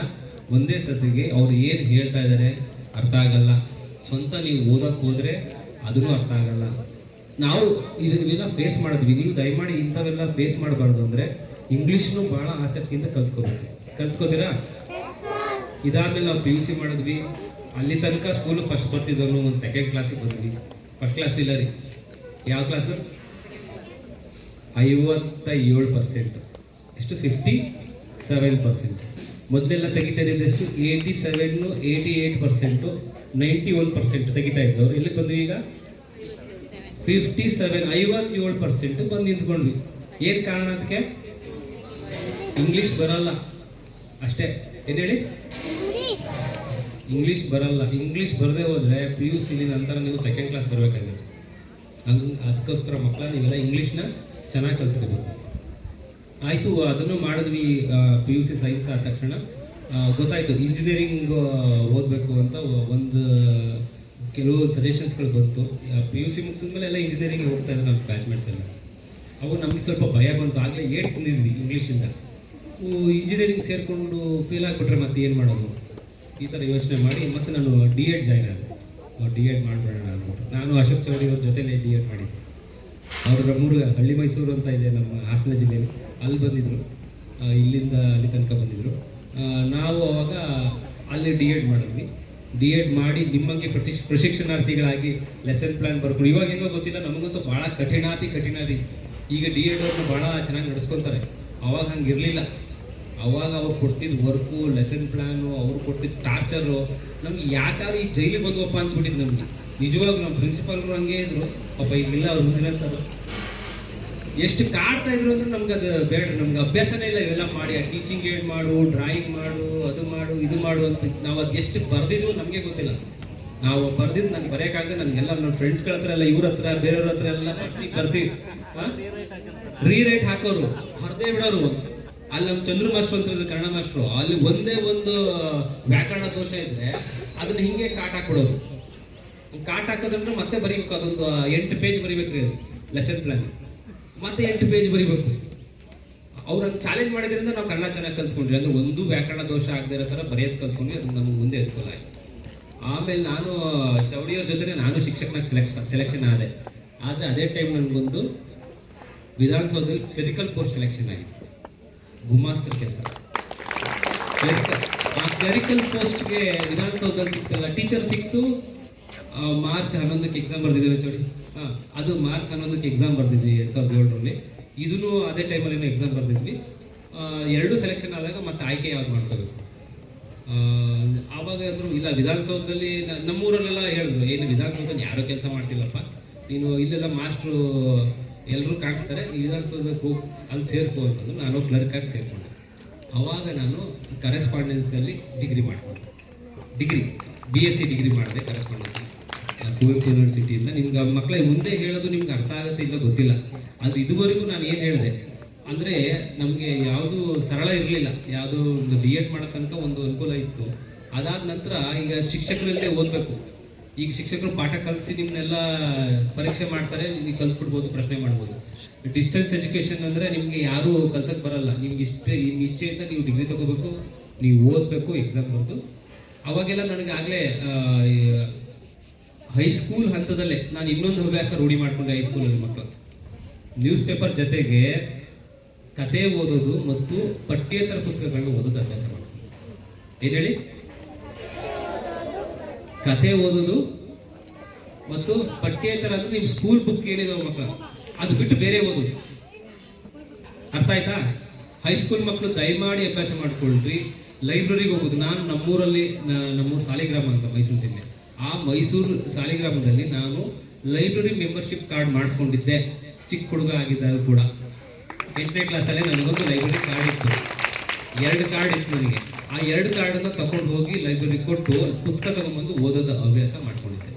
ಒಂದೇ ಸತಿಗೆ ಅವ್ರು ಏನು ಹೇಳ್ತಾ ಇದ್ದಾರೆ ಅರ್ಥ ಆಗಲ್ಲ. ಸ್ವಂತ ನೀವು ಓದಕ್ಕೆ ಹೋದರೆ ಅದೂ ಅರ್ಥ ಆಗಲ್ಲ. ನಾವು ಇದನ್ನೆಲ್ಲ ಫೇಸ್ ಮಾಡಿದ್ವಿ. ನೀವು ದಯಮಾಡಿ ಇಂಥವೆಲ್ಲ ಫೇಸ್ ಮಾಡಬಾರ್ದು ಅಂದರೆ ಇಂಗ್ಲೀಷ್ನು ಭಾಳ ಆಸಕ್ತಿಯಿಂದ ಕಲ್ತ್ಕೋಬೇಕು. ಕಲ್ತ್ಕೋತೀರಾ? ಇದಾದ್ಮೇಲೆ ನಾವು ಪಿ ಯು ಸಿ ಮಾಡಿದ್ವಿ. ಅಲ್ಲಿ ತನಕ ಸ್ಕೂಲು ಫಸ್ಟ್ ಬರ್ತಿದ್ದವನು ಒಂದು ಸೆಕೆಂಡ್ ಕ್ಲಾಸಿಗೆ ಬಂದ್ವಿ. ಫಸ್ಟ್ ಕ್ಲಾಸ್ ಇಲ್ಲ ರೀ. ಯಾವ ಕ್ಲಾಸು ಐವತ್ತ ಏಳು ಪರ್ಸೆಂಟ್ ಎಷ್ಟು? ಫಿಫ್ಟಿ ಸೆವೆನ್ ಪರ್ಸೆಂಟ್ ಮೊದಲೆಲ್ಲ ತೆಗಿತಾ ಇದ್ದಿದ್ದೆಷ್ಟು eighty seven eighty eight percent ninety one percent ತೆಗಿತಾ ಇದ್ದವ್ರು. ಬಂದ್ವಿ ಈಗ? ಫಿಫ್ಟಿ ಸೆವೆನ್ ಐವತ್ತೇಳು ಪರ್ಸೆಂಟ್ ಬಂದು ನಿಂತ್ಕೊಂಡ್ವಿ. ಏನು ಕಾರಣ ಅದಕ್ಕೆ? ಇಂಗ್ಲೀಷ್ ಬರಲ್ಲ. ಅಷ್ಟೇ. ಏನು ಹೇಳಿ? ಇಂಗ್ಲೀಷ್ ಬರಲ್ಲ. ಇಂಗ್ಲೀಷ್ ಬರದೇ ಹೋದ್ರೆ ಪಿ ಯು ಸಿಲಿ ನಂತರ ನೀವು ಸೆಕೆಂಡ್ ಕ್ಲಾಸ್ ಬರಬೇಕಾಗುತ್ತೆ. ಹಂಗೆ, ಅದಕ್ಕೋಸ್ಕರ ಮಕ್ಕಳ ನೀವೆಲ್ಲ ಇಂಗ್ಲೀಷ್ನ ಚೆನ್ನಾಗಿ ಕಲ್ತ್ಕೋಬೇಕು. ಆಯಿತು, ಅದನ್ನು ಮಾಡಿದ್ವಿ ಪಿ ಯು ಸಿ ಸೈನ್ಸ್ ಆದ ತಕ್ಷಣ. ಗೊತ್ತಾಯಿತು. ಇಂಜಿನಿಯರಿಂಗ್ ಓದಬೇಕು ಅಂತ ಒಂದು ಕೆಲವು ಸಜೆಷನ್ಸ್ಗಳು ಬಂತು. ಪಿ ಯು ಸಿ ಮುಗಿಸಿದ್ಮೇಲೆ ಎಲ್ಲ ಇಂಜಿನಿಯರಿಂಗ್ ಹೋಗ್ತಾ ಇದ್ರು ನಮ್ಮ ಬ್ಯಾಚ್ಮೇಟ್ಸ್ ಎಲ್ಲ. ಅವು ನಮಗೆ ಸ್ವಲ್ಪ ಭಯ ಬಂತು. ಆಗಲೇ ಏಟ್ ತಿಂದಿದ್ವಿ ಇಂಗ್ಲೀಷಿಂದ. ಇಂಜಿನಿಯರಿಂಗ್ ಸೇರಿಕೊಂಡು ಫೇಲ್ ಆಗಿಬಿಟ್ರೆ ಮತ್ತೆ ಏನು ಮಾಡೋದು? ಈ ಥರ ಯೋಚನೆ ಮಾಡಿ ಮತ್ತೆ ನಾನು ಡಿ ಎಡ್ ಜಾಯ್ನ್ ಆದೆ. ಡಿ ಎಡ್ ಮಾಡಿಬಿಡೋಣ ಅಂದ್ಬಿಟ್ಟು. ನಾನು ಅಶೋಕ್ ಚೌಡಿ ಅವ್ರ ಜೊತೆಲೇ ಡಿ ಎಡ್ ಮಾಡಿದ್ದೆ. ಅವರು ನಮ್ಮೂರು ಹಳ್ಳಿ ಮೈಸೂರು ಅಂತ ಇದೆ ನಮ್ಮ ಹಾಸನ ಜಿಲ್ಲೆಯಲ್ಲಿ. ಅಲ್ಲಿ ಬಂದಿದ್ದರು ಇಲ್ಲಿಂದ ಅಲ್ಲಿ ತನಕ ಬಂದಿದ್ದರು ನಾವು ಅವಾಗ ಅಲ್ಲಿ ಡಿ ಎಡ್ ಮಾಡಿದ್ವಿ. ಡಿ ಎಡ್ ಮಾಡಿ ನಿಮ್ಮಂಗೆ ಪ್ರತಿ ಪ್ರಶಿಕ್ಷಣಾರ್ಥಿಗಳಾಗಿ ಲೆಸನ್ ಪ್ಲಾನ್ ಬರ್ಕೊಂಡು, ಇವಾಗ ಹೆಂಗೋ ಗೊತ್ತಿಲ್ಲ, ನಮಗಂತೂ ಭಾಳ ಕಠಿಣಾತಿ ಕಠಿಣ ರೀ ಈಗ ಡಿ ಎಡ್ ಅವ್ರನ್ನ ಭಾಳ ಚೆನ್ನಾಗಿ ನಡೆಸ್ಕೊತಾರೆ. ಅವಾಗ ಹಂಗೆ ಇರಲಿಲ್ಲ ಅವಾಗ ಅವ್ರು ಕೊಡ್ತಿದ್ದ ವರ್ಕು ಲೆಸನ್ ಪ್ಲ್ಯಾನು ಅವ್ರು ಕೊಡ್ತಿದ್ದ ಟಾರ್ಚರು ನಮ್ಗೆ ಯಾಕಾದ್ರೂ ಈ ಜೈಲಿಗೆ ಬಂದ್ವಪ್ಪ ಅನ್ಸ್ಬಿಟ್ಟಿದ್ದು ನಮಗೆ. ನಿಜವಾಗ್ಲೂ ನಮ್ಮ ಪ್ರಿನ್ಸಿಪಾಲ್ರು ಹಂಗೆ ಇದ್ರು. ಪಾಪ ಈಗಿಲ್ಲ ಅವ್ರು ಮುಂದಿನ ಸರ್ ಎಷ್ಟು ಕಾಡ್ತಾ ಇದ್ರು ಅಂದ್ರೆ ನಮ್ಗೆ ಅದು ಬೇಡ ನಮ್ಗೆ ಅಭ್ಯಾಸನೇ ಇಲ್ಲ, ಇವೆಲ್ಲ ಮಾಡಿ ಟೀಚಿಂಗ್ ಏಡ್ ಮಾಡು ಡ್ರಾಯಿಂಗ್ ಮಾಡು, ಅದು ಮಾಡು, ಇದು ಮಾಡು ಅಂತ ನಾವು ಅದು ಎಷ್ಟು ಬರೆದಿದ್ವು ನಮಗೆ ಗೊತ್ತಿಲ್ಲ. ನಾವು ಬರ್ದಿದ್ದು ನನಗೆ ಬರೆಯೋಕ್ಕಾಗದೆ ನನಗೆಲ್ಲ ನನ್ನ ಫ್ರೆಂಡ್ಸ್ಗಳ ಹತ್ರ ಎಲ್ಲ, ಇವ್ರ ಹತ್ರ, ಬೇರೆಯವ್ರ ಹತ್ರ ಎಲ್ಲ ಬರ್ಸಿ ಬರ್ಸಿ. ರೀರೈಟ್ ಹಾಕೋರು, ಹೊರದೇ ಬಿಡೋರು ಒಂದು. ಅಲ್ಲಿ ನಮ್ಮ ಚಂದ್ರ ಮಾಸ್ಟರ್ ಅಂತ ಕನ್ನಡ ಮಾಸ್ಟ್ರು ಅಲ್ಲಿ ಒಂದೇ ಒಂದು ವ್ಯಾಕರಣ ದೋಷ ಇದ್ರೆ ಅದನ್ನ ಹಿಂಗೆ ಕಾಟ್ ಹಾಕೊಡೋರು ಕಾಟ್ ಹಾಕೋದಂದ್ರೆ ಮತ್ತೆ ಬರೀಬೇಕು ಅದೊಂದು ಎಂಟು ಪೇಜ್ ಬರೀಬೇಕ್ರಿ ಅದು ಲೆಸನ್ ಪ್ಲಾನ್ ಮತ್ತೆ ಎಂಟು ಪೇಜ್ ಬರಿಬೇಕು. ಅವ್ರು ಚಾಲೆಂಜ್ ಮಾಡಿದ್ರಿಂದ ನಾವು ಕನ್ನಡ ಚೆನ್ನಾಗಿ ಕಲ್ತ್ಕೊಂಡ್ರಿ ಅಂದ್ರೆ ಒಂದು ವ್ಯಾಕರಣ ದೋಷ ಆಗದೇ ಇರೋ ಥರ ಬರೆಯೋದು ಕಲ್ತ್ಕೊಂಡ್ವಿ ಅದು ನಮಗೆ ಮುಂದೆ ಅನುಕೂಲ ಆಯಿತು. ಆಮೇಲೆ ನಾನು, ಚೌಡಿಯವ್ರ ಜೊತೆ ನಾನು ಶಿಕ್ಷಕನಾಗಿ ಸೆಲೆಕ್ಷನ್ ಸೆಲೆಕ್ಷನ್ ಆದೆ. ಆದರೆ ಅದೇ ಟೈಮ್ ಬಂದು ವಿಧಾನಸೌಧದಲ್ಲಿ ಕ್ಲರಿಕಲ್ ಪೋಸ್ಟ್ ಸೆಲೆಕ್ಷನ್ ಆಗಿತ್ತು. ಗುಮಾಸ್ತರ ಕೆಲಸ. ಆ ಕ್ಲರಿಕಲ್ ಪೋಸ್ಟ್ಗೆ ವಿಧಾನಸೌಧದಲ್ಲಿ ಸಿಕ್ತಲ್ಲ ಟೀಚರ್ ಸಿಕ್ತು ಮಾರ್ಚ್ ಹನ್ನೊಂದಕ್ಕೆ ಎಕ್ಸಾಮ್ ಬರ್ತಿದ್ದೇವೆ ಚೋಡಿ? ಹಾಂ, ಅದು ಮಾರ್ಚ್ ಹನ್ನೊಂದಕ್ಕೆ ಎಕ್ಸಾಮ್ ಬರ್ತಿದ್ವಿ ಎರಡು ಸಾವಿರದ ಏಳರಲ್ಲಿ. ಇದನ್ನು ಅದೇ ಟೈಮಲ್ಲಿ ಎಕ್ಸಾಮ್ ಬರ್ತಿದ್ವಿ ಎರಡು ಸೆಲೆಕ್ಷನ್ ಆದಾಗ ಮತ್ತೆ ಆಯ್ಕೆ ಯಾವಾಗ ಮಾಡ್ಕೋಬೇಕು? ಆವಾಗ ಅಂದರು, ಇಲ್ಲ, ವಿಧಾನಸೌಧದಲ್ಲಿ ನಮ್ಮೂರಲ್ಲೆಲ್ಲ ಹೇಳಿದ್ರು ಏನು ವಿಧಾನಸೌಧದಲ್ಲಿ ಯಾರೋ ಕೆಲಸ ಮಾಡ್ತಿಲ್ಲಪ್ಪ. ನೀನು ಇಲ್ಲೆಲ್ಲ ಮಾಸ್ಟ್ರು ಎಲ್ಲರೂ ಕಾಣಿಸ್ತಾರೆ ವಿಧಾನಸೌಧಕ್ಕೆ ಹೋಗಿ, ಅಲ್ಲಿ ಸೇರ್ಕೋ ಅಂತಂದ್ರು. ನಾನು ಕ್ಲರ್ಕಾಗಿ ಸೇರ್ಕೊಂಡೆ. ಅವಾಗ ನಾನು ಕರೆಸ್ಪಾಂಡೆನ್ಸಲ್ಲಿ ಡಿಗ್ರಿ ಮಾಡಿಕೊಂಡೆ. Degree B S C degree ಮಾಡಿದೆ ಕರೆಸ್ಪಾಂಡೆನ್ಸ್ ಕುವೆಂಪು ಯೂನಿವರ್ಸಿಟಿಯಿಂದ ನಿಮ್ಗೆ ಮಕ್ಕಳ ಮುಂದೆ ಹೇಳೋದು ನಿಮ್ಗೆ ಅರ್ಥ ಆಗುತ್ತೆ ಇಲ್ಲ ಗೊತ್ತಿಲ್ಲ. ಅದು ಇದುವರೆಗೂ ನಾನು ಏನು ಹೇಳಿದೆ? ಅಂದರೆ ನಮಗೆ ಯಾವುದು ಸರಳ ಇರಲಿಲ್ಲ. ಯಾವುದು ಒಂದು ಬಿ ಎಡ್ ಮಾಡೋ ತನಕ ಒಂದು ಅನುಕೂಲ ಇತ್ತು. ಅದಾದ ನಂತರ ಈಗ ಶಿಕ್ಷಕರಲ್ಲೇ ಓದಬೇಕು. ಈಗ ಶಿಕ್ಷಕರು ಪಾಠ ಕಲಿಸಿ ನಿಮ್ಮನ್ನೆಲ್ಲ ಪರೀಕ್ಷೆ ಮಾಡ್ತಾರೆ ನೀವು ಕಲ್ತ್ಬಿಡ್ಬೋದು, ಪ್ರಶ್ನೆ ಮಾಡ್ಬೋದು. ಡಿಸ್ಟೆನ್ಸ್ ಎಜುಕೇಷನ್ ಅಂದರೆ ನಿಮಗೆ ಯಾರೂ ಕಲ್ಸಕ್ಕೆ ಬರಲ್ಲ. ನಿಮ್ಗೆ ಇಷ್ಟ ನಿಮ್ಮ ಇಚ್ಛೆಯಿಂದ ನೀವು ಡಿಗ್ರಿ ತಗೋಬೇಕು, ನೀವು ಓದಬೇಕು ಎಕ್ಸಾಮ್ ಬರೆದು. ಅವಾಗೆಲ್ಲ ನನಗೆ ಆಗಲೇ ಹೈಸ್ಕೂಲ್ ಹಂತದಲ್ಲೇ ನಾನು ಇನ್ನೊಂದು ಹವ್ಯಾಸ ರೂಢಿ ಮಾಡಿಕೊಂಡೆ ಹೈಸ್ಕೂಲಲ್ಲಿ ಮಕ್ಕಳು ನ್ಯೂಸ್ ಪೇಪರ್ ಜೊತೆಗೆ ಕತೆ ಓದೋದು ಮತ್ತು ಪಠ್ಯೇತರ ಪುಸ್ತಕಗಳನ್ನು ಓದೋದು ಅಭ್ಯಾಸ ಮಾಡ್ತೀನಿ. ಏನು ಹೇಳಿ? ಕತೆ ಓದೋದು ಮತ್ತು ಪಠ್ಯೇತರ ಅಂದ್ರೆ ನೀವು ಸ್ಕೂಲ್ ಬುಕ್ ಏನಿದಾವೆ ಮಕ್ಕಳು ಅದು ಬಿಟ್ಟು ಬೇರೆ ಓದೋದು. ಅರ್ಥ ಆಯ್ತಾ? ಹೈಸ್ಕೂಲ್ ಮಕ್ಕಳು ದಯಮಾಡಿ ಅಭ್ಯಾಸ ಮಾಡ್ಕೊಳ್ರಿ. ಲೈಬ್ರರಿಗೆ ಹೋಗೋದು. ನಾನು ನಮ್ಮೂರಲ್ಲಿ ನಮ್ಮೂರು ಸಾಲಿಗ್ರಾಮ ಅಂತ ಮೈಸೂರು ಜಿಲ್ಲೆ. ಆ ಮೈಸೂರು ಸಾಲಿಗ್ರಾಮದಲ್ಲಿ ನಾನು ಲೈಬ್ರರಿ ಮೆಂಬರ್ಶಿಪ್ ಕಾರ್ಡ್ ಮಾಡಿಸ್ಕೊಂಡಿದ್ದೆ. ಚಿಕ್ಕ ಹುಡುಗ ಆಗಿದ್ದಾಗ ಕೂಡ. ಎಂಟನೇ ಕ್ಲಾಸಲ್ಲೇ ನನಗೊಂದು ಲೈಬ್ರರಿ ಕಾರ್ಡ್ ಇತ್ತು. ಎರಡು ಕಾರ್ಡ್ ಇತ್ತು ನನಗೆ. ಆ ಎರಡು ಕಾರ್ಡನ್ನು ತಗೊಂಡು ಹೋಗಿ ಲೈಬ್ರರಿ ಕೊಟ್ಟು ಪುಸ್ತಕ ತಗೊಂಡ್ಬಂದು ಓದೋದು ಹವ್ಯಾಸ ಮಾಡ್ಕೊಂಡಿದ್ದೆ.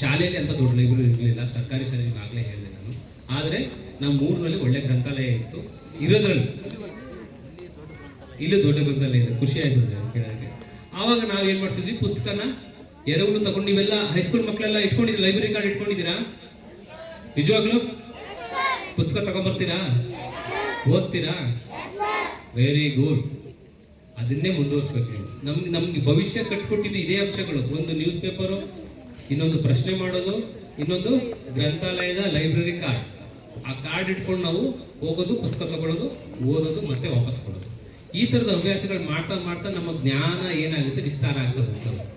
ಶಾಲೆಯಲ್ಲಿ ಅಂತ ದೊಡ್ಡ ಲೈಬ್ರರಿ ಇರಲಿಲ್ಲ. ಸರ್ಕಾರಿ ಶಾಲೆಯಲ್ಲಿ ಆಗಲೇ ಹೇಳಿದೆ ನಾನು. ಆದರೆ ನಮ್ಮ ಊರಿನಲ್ಲಿ ಒಳ್ಳೆ ಗ್ರಂಥಾಲಯ ಇತ್ತು. ಇರೋದ್ರಲ್ಲಿ ಇಲ್ಲೂ ದೊಡ್ಡ ಗ್ರಂಥಾಲಯ ಇದೆ. ಖುಷಿ ಆಯ್ತು ಕೇಳೋಕ್ಕೆ? ಆವಾಗ ನಾವು ಏನು ಮಾಡ್ತಿದ್ವಿ? ಪುಸ್ತಕನ ಎರವಲು ತಗೊಂಡು ನೀವೆಲ್ಲ ಹೈಸ್ಕೂಲ್ ಮಕ್ಕಳೆಲ್ಲ ಇಟ್ಕೊಂಡಿದ್ದೀರಾ? Library card ಇಟ್ಕೊಂಡಿದ್ದೀರಾ? ನಿಜವಾಗ್ಲೂ? ಪುಸ್ತಕ ತಗೊಂಬರ್ತೀರಾ? ಓದ್ತೀರಾ? ವೆರಿ ಗುಡ್ ಅದನ್ನೇ ಮುಂದುವರಿಸ್ಬೇಕು ನೀವು ನಮ್ಗೆ ನಮ್ಗೆ ಭವಿಷ್ಯ ಕಟ್ಕೊಟ್ಟಿದ್ದು ಇದೇ ಅಂಶಗಳು. ಒಂದು ನ್ಯೂಸ್ ಪೇಪರು ಇನ್ನೊಂದು ಪ್ರಶ್ನೆ ಮಾಡೋದು, ಇನ್ನೊಂದು ಗ್ರಂಥಾಲಯದ ಲೈಬ್ರರಿ ಕಾರ್ಡ್ ಆ ಕಾರ್ಡ್ ಇಟ್ಕೊಂಡು ನಾವು ಹೋಗೋದು, ಪುಸ್ತಕ ತಗೊಳ್ಳೋದು, ಓದೋದು, ಮತ್ತೆ ವಾಪಸ್ ಕೊಡೋದು. ಈ ಥರದ ಹವ್ಯಾಸಗಳು ಮಾಡ್ತಾ ಮಾಡ್ತಾ ನಮ್ಮ ಜ್ಞಾನ ಏನಾಗುತ್ತೆ? ವಿಸ್ತಾರ ಆಗ್ತಾ ಹೋಗ್ತದೆ.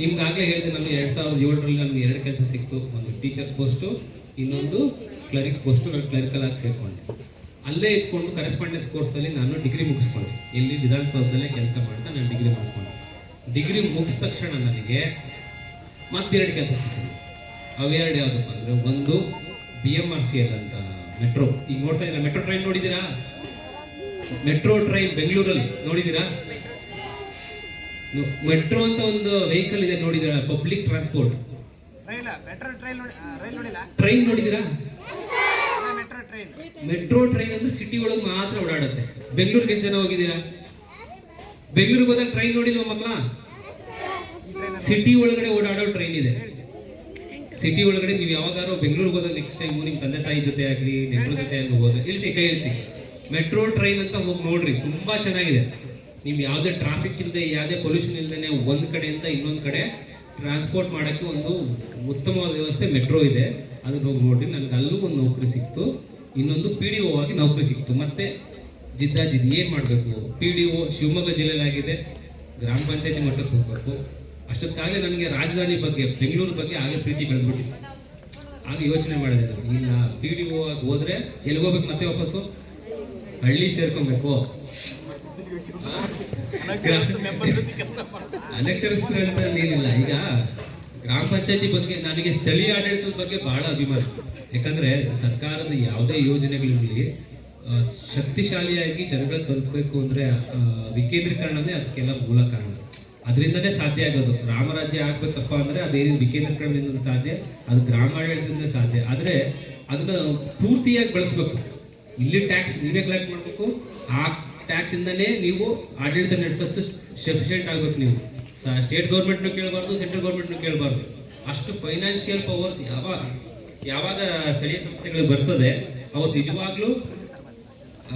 ನಿಮ್ಗಾಗಲೇ ಹೇಳಿದೆ, ನಾನು ಎರಡು ಸಾವಿರದ ಏಳರಲ್ಲಿ ನನಗೆ ಎರಡು ಕೆಲಸ ಸಿಕ್ತು. ಒಂದು ಟೀಚರ್ ಪೋಸ್ಟು ಇನ್ನೊಂದು ಕ್ಲರಿಕ್ ಪೋಸ್ಟು ನಾನು ಕ್ಲರಿಕಲ್ ಆಗಿ ಸೇರಿಕೊಂಡೆ. ಅಲ್ಲೇ ಇಟ್ಕೊಂಡು ಕರೆಸ್ಪಾಂಡೆನ್ಸ್ ಕೋರ್ಸಲ್ಲಿ ನಾನು ಡಿಗ್ರಿ ಮುಗಿಸ್ಕೊಂಡೆ. ಎಲ್ಲಿ ವಿಧಾನಸೌಧದಲ್ಲೇ ಕೆಲಸ ಮಾಡ್ತಾ ನಾನು ಡಿಗ್ರಿ ಮುಗಿಸ್ಕೊಂಡೆ. ಡಿಗ್ರಿ ಮುಗಿದ ತಕ್ಷಣ ನನಗೆ ಮತ್ತೆರಡು ಕೆಲಸ ಸಿಕ್ಕಿದೆ. ಅವೆರಡು ಯಾವುದಪ್ಪ ಅಂದರೆ ಒಂದು B M R C L ಅಂತ ಮೆಟ್ರೋ ಈಗ ನೋಡ್ತಾ ಇದ್ದೀರಾ ಮೆಟ್ರೋ ಟ್ರೈನ್ ನೋಡಿದ್ದೀರಾ? ಮೆಟ್ರೋ ಟ್ರೈನ್ ಬೆಂಗಳೂರಲ್ಲಿ ನೋಡಿದ್ದೀರಾ? ಮೆಟ್ರೋ ಅಂತ ಒಂದು ವೆಹಿಕಲ್ ಇದೆ ನೋಡಿದ್ರ? ಪಬ್ಲಿಕ್ ಟ್ರಾನ್ಸ್ಪೋರ್ಟ್ ಟ್ರೈನ್ ನೋಡಿ ರೈಲ್ ನೋಡಿಲ್ಲ? ಟ್ರೈನ್ ನೋಡಿದ್ದೀರಾ? ಅದೇ ಮೆಟ್ರೋ ಟ್ರೈನ್ ಅಂದ್ರೆ ಸಿಟಿ ಒಳಗೆ ಮಾತ್ರ ಓಡಾಡುತ್ತೆ. ಬೆಂಗಳೂರಿಗೆ ಎಷ್ಟು ಜನ ಹೋಗಿದ್ದೀರಾ? ಬೆಂಗಳೂರಿಗೆ ಹೋದಾಗ ಟ್ರೈನ್ ನೋಡಿಲ್ವ ಮಕ್ಕಳ? ಸಿಟಿ ಒಳಗಡೆ ಓಡಾಡೋ ಟ್ರೈನ್ ಇದೆ. ಸಿಟಿ ಒಳಗಡೆ ನೀವು ಯಾವಾಗಾರು ಬೆಂಗಳೂರಿಗೆ ಹೋದಾಗ ನೆಕ್ಸ್ಟ್ ಟೈಮ್ ನಿಮ್ಮ ತಂದೆ ತಾಯಿ ಜೊತೆ ಆಗಲಿ ನೆಂಟರ ಜೊತೆ ಆಗಲಿ ಹೋದ್ರೆ ಇಳಿಸಿ ಕೈ ಇಳಿಸಿ. ಮೆಟ್ರೋ ಟ್ರೈನ್ ಅಂತ ಹೋಗಿ ನೋಡ್ರಿ ತುಂಬಾ ಚೆನ್ನಾಗಿದೆ. ನೀವು ಯಾವುದೇ ಟ್ರಾಫಿಕ್ ಇಲ್ಲದೆ ಯಾವುದೇ ಪೊಲ್ಯೂಷನ್ ಇಲ್ಲದೆ ಒಂದು ಕಡೆಯಿಂದ ಇನ್ನೊಂದು ಕಡೆ ಟ್ರಾನ್ಸ್ಪೋರ್ಟ್ ಮಾಡೋಕ್ಕೆ ಒಂದು ಉತ್ತಮವಾದ ವ್ಯವಸ್ಥೆ ಮೆಟ್ರೋ ಇದೆ. ಅದನ್ನು ಹೋಗಿ ನೋಡಿರಿ, ನನಗೆ ಅಲ್ಲೂ ಒಂದು ನೌಕರಿ ಸಿಕ್ತು. ಇನ್ನೊಂದು ಪಿ ಡಿ ಒ ಆಗಿ ನೌಕರಿ ಸಿಕ್ತು. ಮತ್ತೆ ಜಿದ್ದಾಜಿದ್ದು ಏನು ಮಾಡಬೇಕು? ಪಿ ಡಿ ಒ ಶಿವಮೊಗ್ಗ ಜಿಲ್ಲೆಯಲ್ಲಾಗಿದೆ ಗ್ರಾಮ ಪಂಚಾಯತಿ ಮಟ್ಟಕ್ಕೆ ಹೋಗಬೇಕು. ಅಷ್ಟೊತ್ತಾಗಲೇ ನನಗೆ ರಾಜಧಾನಿ ಬಗ್ಗೆ, ಬೆಂಗಳೂರು ಬಗ್ಗೆ ಆಗಲೇ ಪ್ರೀತಿ ಬೆಳೆದ್ಬಿಟ್ಟಿತ್ತು. ಆಗ ಯೋಚನೆ ಮಾಡಿದೆ ನಾನು, ಇಲ್ಲ ಪಿ ಡಿ ಒ ಆಗಿ ಹೋದರೆ ಎಲ್ಲಿಗೆ ಹೋಗ್ಬೇಕು ಮತ್ತೆ ವಾಪಸ್ಸು? ಹಳ್ಳಿ ಸೇರ್ಕೊಬೇಕು. ಅನಕ್ಷರಸ್ಥರು ಅಂತ ಏನಿಲ್ಲ. ಈಗ ಗ್ರಾಮ ಪಂಚಾಯತಿ ಬಗ್ಗೆ ನನಗೆ ಸ್ಥಳೀಯ ಆಡಳಿತದ ಬಗ್ಗೆ ಬಹಳ ಅಭಿಮಾನ. ಯಾಕಂದ್ರೆ ಸರ್ಕಾರದ ಯಾವುದೇ ಯೋಜನೆಗಳಿರಲಿ ಶಕ್ತಿಶಾಲಿಯಾಗಿ ಜನಗಳ ತಲುಪಬೇಕು ಅಂದ್ರೆ ವಿಕೇಂದ್ರೀಕರಣನೇ ಅದಕ್ಕೆಲ್ಲ ಮೂಲ ಕಾರಣ. ಅದರಿಂದನೇ ಸಾಧ್ಯ ಆಗೋದು. ರಾಮರಾಜ್ಯ ಆಗ್ಬೇಕಪ್ಪ ಅಂದ್ರೆ ಅದೇನು ವಿಕೇಂದ್ರೀಕರಣದಿಂದ ಸಾಧ್ಯ, ಅದು ಗ್ರಾಮಾಡಳಿತದಿಂದ ಸಾಧ್ಯ. ಆದ್ರೆ ಅದನ್ನ ಪೂರ್ತಿಯಾಗಿ ಬಳಸ್ಬೇಕು. ಇಲ್ಲಿ ಟ್ಯಾಕ್ಸ್ ನೀವೇ ಕಲೆಕ್ಟ್ ಮಾಡಬೇಕು, ಆ ಟ್ಯಾಕ್ಸ್ ಇಂದನೇ ನೀವು ಆಡಳಿತ ನಡೆಸೋಷ್ಟು ಸಫಿಷಿಯೆಂಟ್ ಆಗ್ಬೇಕು ನೀವು. ಸ್ಟೇಟ್ ಗೌರ್ಮೆಂಟ್ನು ಕೇಳಬಾರ್ದು ಸೆಂಟ್ರಲ್ ಗೌರ್ಮೆಂಟ್ನು ಕೇಳಬಾರ್ದು. ಅಷ್ಟು ಫೈನಾನ್ಷಿಯಲ್ ಪವರ್ಸ್ ಯಾವಾಗ ಯಾವಾಗ ಸ್ಥಳೀಯ ಸಂಸ್ಥೆಗಳಿಗೆ ಬರ್ತದೆ, ಅವತ್ತು ನಿಜವಾಗ್ಲೂ